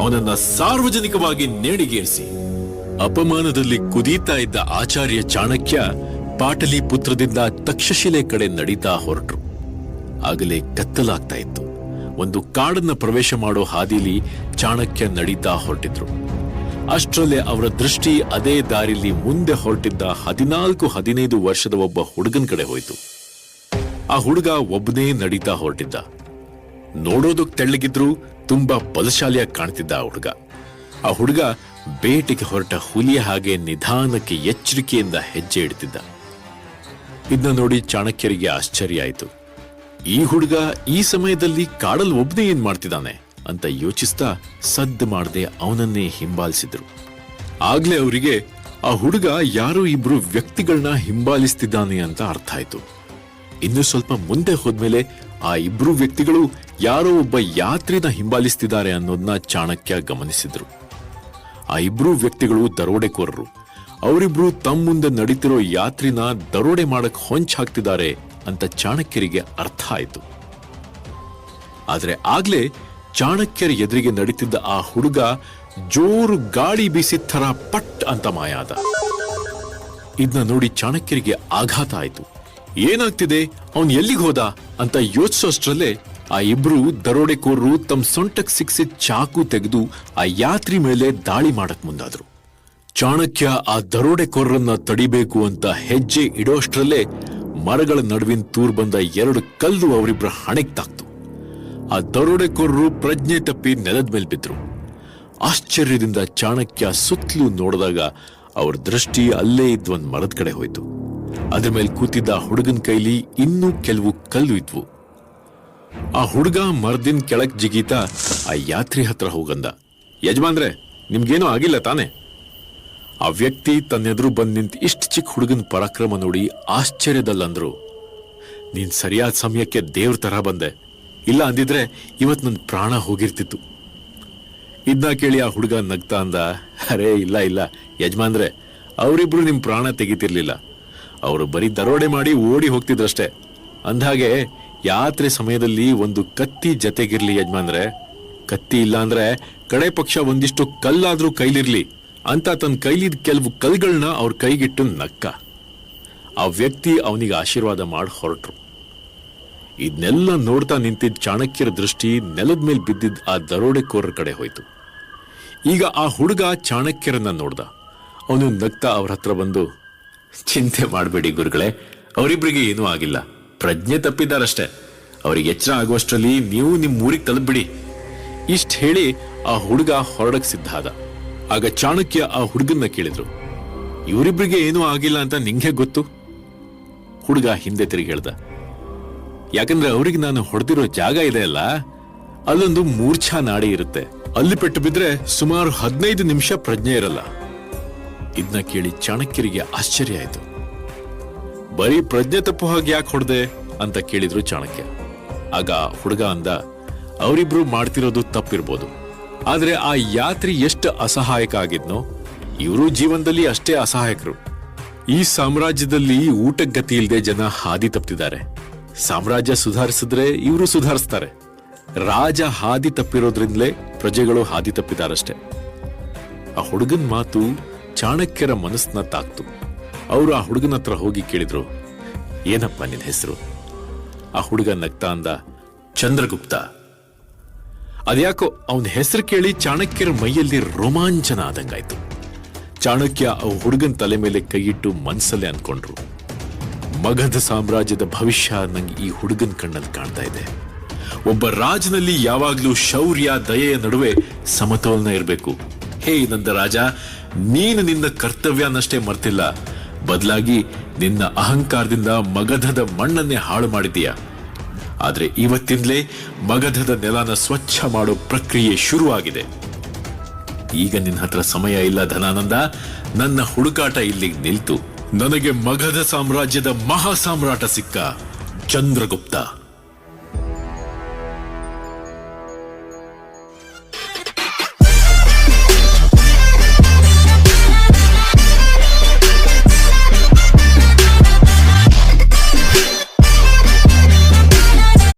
ಅವನನ್ನ ಸಾರ್ವಜನಿಕವಾಗಿ ನೇಣಿಗೇರಿಸಿ. ಅಪಮಾನದಲ್ಲಿ ಕುದೀತಾ ಇದ್ದ ಆಚಾರ್ಯ ಚಾಣಕ್ಯ ಪಾಟಲಿ ಪುತ್ರದಿಂದ ತಕ್ಷಶಿಲೆ ಕಡೆ ನಡೀತಾ ಹೊರಟ್ರು. ಆಗಲೇ ಕತ್ತಲಾಗ್ತಾ ಇತ್ತು. ಒಂದು ಕಾಡನ್ನ ಪ್ರವೇಶ ಮಾಡೋ ಹಾದಿಲಿ ಚಾಣಕ್ಯ ನಡೀತಾ ಹೊರಟಿದ್ರು. ಅಷ್ಟರಲ್ಲೇ ಅವರ ದೃಷ್ಟಿ ಅದೇ ದಾರಿಲಿ ಮುಂದೆ ಹೊರಟಿದ್ದ ಹದಿನಾಲ್ಕು ಹದಿನೈದು ವರ್ಷದ ಒಬ್ಬ ಹುಡುಗನ ಕಡೆ ಹೋಯ್ತು. ಆ ಹುಡುಗ ಒಬ್ಬನೇ ನಡೀತಾ ಹೊರಟಿದ್ದ. ನೋಡೋದಕ್ ತೆಳ್ಳಗಿದ್ರು ತುಂಬಾ ಬಲಶಾಲಿಯಾಗಿ ಕಾಣ್ತಿದ್ದ ಆ ಹುಡುಗ. ಆ ಹುಡುಗ ಬೇಟೆಗೆ ಹೊರಟ ಹುಲಿಯ ಹಾಗೆ ನಿಧಾನಕ್ಕೆ ಎಚ್ಚರಿಕೆಯಿಂದ ಹೆಜ್ಜೆ ಇಡ್ತಿದ್ದ. ಇದನ್ನ ನೋಡಿ ಚಾಣಕ್ಯರಿಗೆ ಆಶ್ಚರ್ಯ ಆಯಿತು. ಈ ಹುಡುಗ ಈ ಸಮಯದಲ್ಲಿ ಕಾಡಲ್ ಒಬ್ನೇ ಏನ್ ಮಾಡ್ತಿದ್ದಾನೆ ಅಂತ ಯೋಚಿಸ್ತಾ ಸದ್ದು ಮಾಡದೆ ಅವನನ್ನೇ ಹಿಂಬಾಲಿಸಿದ್ರು. ಆಗ್ಲೇ ಅವರಿಗೆ ಆ ಹುಡುಗ ಯಾರೋ ಇಬ್ರು ವ್ಯಕ್ತಿಗಳನ್ನ ಹಿಂಬಾಲಿಸ್ತಿದ್ದಾನೆ ಅಂತ ಅರ್ಥ ಆಯ್ತು. ಇನ್ನು ಸ್ವಲ್ಪ ಮುಂದೆ ಹೋದ್ಮೇಲೆ ಆ ಇಬ್ರು ವ್ಯಕ್ತಿಗಳು ಯಾರೋ ಒಬ್ಬ ಯಾತ್ರಿನ ಹಿಂಬಾಲಿಸ್ತಿದ್ದಾರೆ ಅನ್ನೋದನ್ನ ಚಾಣಕ್ಯ ಗಮನಿಸಿದ್ರು. ಆ ಇಬ್ರು ವ್ಯಕ್ತಿಗಳು ದರೋಡೆಕೋರರು. ಅವರಿಬ್ರು ತಮ್ಮ ಮುಂದೆ ನಡೀತಿರೋ ಯಾತ್ರಿನ ದರೋಡೆ ಮಾಡಕ್ ಹೊಂಚ್ ಹಾಕ್ತಿದ್ದಾರೆ ಅಂತ ಚಾಣಕ್ಯರಿಗೆ ಅರ್ಥ ಆಯ್ತು. ಆದ್ರೆ ಆಗ್ಲೇ ಚಾಣಕ್ಯರ ಎದುರಿಗೆ ನಡೀತಿದ್ದ ಆ ಹುಡುಗ ಜೋರು ಗಾಳಿ ಬೀಸಿದ ಥರ ಪಟ್ ಅಂತ ಮಾಯಾದ. ಇದನ್ನ ನೋಡಿ ಚಾಣಕ್ಯರಿಗೆ ಆಘಾತ ಆಯ್ತು. ಏನಾಗ್ತಿದೆ? ಅವನ್ ಎಲ್ಲಿಗೆ ಹೋದ? ಅಂತ ಯೋಚಿಸೋಷ್ಟ್ರಲ್ಲೇ ಆ ಇಬ್ರು ದರೋಡೆಕೋರರು ತಮ್ಮ ಸೊಂಟಕ್ ಸಿಕ್ಸಿದ ಚಾಕು ತೆಗೆದು ಆ ಯಾತ್ರಿ ಮೇಲೆ ದಾಳಿ ಮಾಡಕ್ ಮುಂದಾದ್ರು. ಚಾಣಕ್ಯ ಆ ದರೋಡೆಕೋರರನ್ನ ತಡಿಬೇಕು ಅಂತ ಹೆಜ್ಜೆ ಇಡೋಷ್ಟ್ರಲ್ಲೇ ಮರಗಳ ನಡುವಿನ ತೂರ್ ಬಂದ ಎರಡು ಕಲ್ಲು ಅವರಿಬ್ರ ಹಣೆಗೆ ತಾಕ್ತು. ಆ ದರೋಡೆಕೋರರು ಪ್ರಜ್ಞೆ ತಪ್ಪಿ ನೆಲದ ಮೇಲೆ ಬಿದ್ರು. ಆಶ್ಚರ್ಯದಿಂದ ಚಾಣಕ್ಯ ಸುತ್ತಲೂ ನೋಡಿದಾಗ ಅವ್ರ ದೃಷ್ಟಿ ಅಲ್ಲೇ ಇದ್ದ ಒಂದ್ ಮರದ ಕಡೆ ಹೋಯ್ತು. ಅದ್ರ ಮೇಲೆ ಕೂತಿದ್ದ ಹುಡುಗನ ಕೈಲಿ ಇನ್ನೂ ಕೆಲವು ಕಲ್ಲು ಇದ್ವು. ಆ ಹುಡುಗ ಮರದಿನ ಕೆಳಕ್ ಜಿಗೀತಾ ಆ ಯಾತ್ರಿ ಹತ್ರ ಹೋಗಂದ. ಯಜಮಾನ್ರೆ, ನಿಮ್ಗೇನೂ ಆಗಿಲ್ಲ ತಾನೆ? ಆ ವ್ಯಕ್ತಿ ತನ್ನೆದುರು ಬಂದ್ ನಿಂತ ಇಷ್ಟು ಚಿಕ್ಕ ಹುಡುಗನ ಪರಾಕ್ರಮ ನೋಡಿ ಆಶ್ಚರ್ಯದಲ್ಲಂದ್ರು. ನೀನ್ ಸರಿಯಾದ ಸಮಯಕ್ಕೆ ದೇವ್ರ ತರ ಬಂದೆ. ಇಲ್ಲ ಅಂದಿದ್ರೆ ಇವತ್ ನನ್ ಪ್ರಾಣ ಹೋಗಿರ್ತಿತ್ತು. ಇದನ್ನ ಕೇಳಿ ಆ ಹುಡುಗ ನಗ್ತಾ ಅಂದ, ಅರೇ, ಇಲ್ಲ ಇಲ್ಲ. ಯಜಮಾನ್ರೆ, ಅವರಿಬ್ರು ನಿಮ್ ಪ್ರಾಣ ತೆಗಿತಿರ್ಲಿಲ್ಲ. ಅವರು ಬರೀ ದರೋಡೆ ಮಾಡಿ ಓಡಿ ಹೋಗ್ತಿದ್ರಷ್ಟೇ. ಅಂದ್ಹಾಗೆ, ಯಾತ್ರೆ ಸಮಯದಲ್ಲಿ ಒಂದು ಕತ್ತಿ ಜತೆಗಿರ್ಲಿ ಯಜಮಾನ್ರೆ. ಕತ್ತಿ ಇಲ್ಲ ಅಂದ್ರೆ ಕಡೆ ಪಕ್ಷ ಒಂದಿಷ್ಟು ಕಲ್ಲಾದ್ರೂ ಕೈಲಿರ್ಲಿ. ಅಂತ ತನ್ನ ಕೈಲಿದ ಕೆಲವು ಕಲ್ಗಳನ್ನ ಅವ್ರ ಕೈಗಿಟ್ಟು ನಕ್ಕ. ಆ ವ್ಯಕ್ತಿ ಅವನಿಗೆ ಆಶೀರ್ವಾದ ಮಾಡಿ ಹೊರಟ್ರು. ಇದನ್ನೆಲ್ಲ ನೋಡ್ತಾ ನಿಂತಿದ್ದ ಚಾಣಕ್ಯರ ದೃಷ್ಟಿ ನೆಲದ ಮೇಲೆ ಬಿದ್ದಿದ್ದ ಆ ದರೋಡೆಕೋರರ ಕಡೆ ಹೋಯ್ತು. ಈಗ ಆ ಹುಡುಗ ಚಾಣಕ್ಯರನ್ನ ನೋಡ್ದ. ಅವನು ನಗ್ತಾ ಅವ್ರ ಹತ್ರ ಬಂದು ಚಿಂತೆ ಮಾಡಬೇಡಿ ಗುರುಗಳೇ ಅವರಿಬ್ಬರಿಗೆ ಏನೂ ಆಗಿಲ್ಲ. ಪ್ರಜ್ಞೆ ತಪ್ಪಿದ್ದಾರಷ್ಟೇ. ಅವ್ರಿಗೆ ಎಚ್ಚರ ಆಗುವಷ್ಟರಲ್ಲಿ ನೀವು ನಿಮ್ಮ ಊರಿಗೆ ತಲುಪ್ಬಿಡಿ. ಇಷ್ಟು ಹೇಳಿ ಆ ಹುಡುಗ ಹೊರಡಕ್ ಸಿದ್ಧ ಆದ. ಆಗ ಚಾಣಕ್ಯ ಆ ಹುಡುಗನ್ನ ಕೇಳಿದ್ರು. ಇವರಿಬ್ಬರಿಗೆ ಏನೂ ಆಗಿಲ್ಲ ಅಂತ ನಿಂಗೆ ಗೊತ್ತು? ಹುಡುಗ ಹಿಂದೆ ತಿರುಗಿ ಹೇಳ್ದ. ಯಾಕಂದ್ರೆ ಅವ್ರಿಗೆ ನಾನು ಹೊಡೆದಿರೋ ಜಾಗ ಇದೆ ಅಲ್ಲ, ಅಲ್ಲೊಂದು ಮೂರ್ಛಾ ನಾಡಿ ಇರುತ್ತೆ. ಅಲ್ಲಿ ಪೆಟ್ಟು ಬಿದ್ರೆ ಸುಮಾರು ಹದಿನೈದು ನಿಮಿಷ ಪ್ರಜ್ಞೆ ಇರಲ್ಲ. ಇದನ್ನ ಕೇಳಿ ಚಾಣಕ್ಯರಿಗೆ ಆಶ್ಚರ್ಯ ಆಯಿತು. ಬರೀ ಪ್ರಜ್ಞೆ ತಪ್ಪು ಹಾಗೆ ಯಾಕೆ ಹೊಡೆದೆ? ಅಂತ ಕೇಳಿದ್ರು ಚಾಣಕ್ಯ. ಆಗ ಹುಡುಗ ಅಂದ, ಅವರಿಬ್ರು ಮಾಡ್ತಿರೋದು ತಪ್ಪಿರ್ಬೋದು. ಆದರೆ ಆ ಯಾತ್ರಿ ಎಷ್ಟು ಅಸಹಾಯಕ ಆಗಿದ್ನೋ, ಇವರು ಜೀವನದಲ್ಲಿ ಅಷ್ಟೇ ಅಸಹಾಯಕರು. ಈ ಸಾಮ್ರಾಜ್ಯದಲ್ಲಿ ಊಟ ಗತಿ ಇಲ್ಲದೆ ಜನ ಹಾದಿ ತಪ್ಪಿದ್ದಾರೆ ಸಾಮ್ರಾಜ್ಯ ಸುಧಾರಿಸಿದ್ರೆ ಇವರು ಸುಧಾರಿಸ್ತಾರೆ. ರಾಜ ಹಾದಿ ತಪ್ಪಿರೋದ್ರಿಂದಲೇ ಪ್ರಜೆಗಳು ಹಾದಿ ತಪ್ಪಿದಾರಷ್ಟೇ. ಆ ಹುಡುಗನ್ ಮಾತು ಚಾಣಕ್ಯರ ಮನಸ್ಸನ್ನ ತಾಕ್ತು. ಅವರು ಆ ಹುಡುಗನ ಹತ್ರ ಹೋಗಿ ಕೇಳಿದ್ರು, ಏನಪ್ಪ ನಿನ್ನ ಹೆಸರು? ಆ ಹುಡುಗ ನಗ್ತಾ ಅಂದ, ಚಂದ್ರಗುಪ್ತ. ಅದ್ಯಾಕೋ ಅವನ ಹೆಸರು ಕೇಳಿ ಚಾಣಕ್ಯರ ಮೈಯಲ್ಲಿ ರೋಮಾಂಚನ ಆದಂಗಾಯ್ತು. ಚಾಣಕ್ಯ ಆ ಹುಡುಗನ ತಲೆ ಮೇಲೆ ಕೈಯಿಟ್ಟು ಮನ್ಸಲ್ಲೇ ಅನ್ಕೊಂಡ್ರು. ಮಗಧ ಸಾಮ್ರಾಜ್ಯದ ಭವಿಷ್ಯ ನಂಗೆ ಈ ಹುಡುಗನ ಕಣ್ಣಲ್ಲಿ ಕಾಣ್ತಾ ಇದೆ. ಒಬ್ಬ ರಾಜನಲ್ಲಿ ಯಾವಾಗ್ಲೂ ಶೌರ್ಯ, ದಯೆಯ ನಡುವೆ ಸಮತೋಲನ ಇರಬೇಕು. ಹೇ ನಂದ ರಾಜ? ನೀನು ನಿನ್ನ ಕರ್ತವ್ಯನಷ್ಟೇ ಮರ್ತಿಲ್ಲ. ಬದಲಾಗಿ ನಿನ್ನ ಅಹಂಕಾರದಿಂದ ಮಗಧದ ಮಣ್ಣನ್ನೇ ಹಾಳು ಮಾಡಿದೀಯ ಆದ್ರೆ ಇವತ್ತಿಂದಲೇ ಮಗಧದ ನೆಲನ ಸ್ವಚ್ಛ ಮಾಡೋ ಪ್ರಕ್ರಿಯೆ ಶುರುವಾಗಿದೆ. ಈಗ ನಿನ್ನ ಹತ್ರ ಸಮಯ ಇಲ್ಲ ಧನಾನಂದ. ನನ್ನ ಹುಡುಕಾಟ ಇಲ್ಲಿ ನಿಲ್ತು. ನನಗೆ ಮಗಧ ಸಾಮ್ರಾಜ್ಯದ ಮಹಾ ಸಾಮ್ರಾಟ ಸಿಕ್ಕ ಚಂದ್ರಗುಪ್ತ.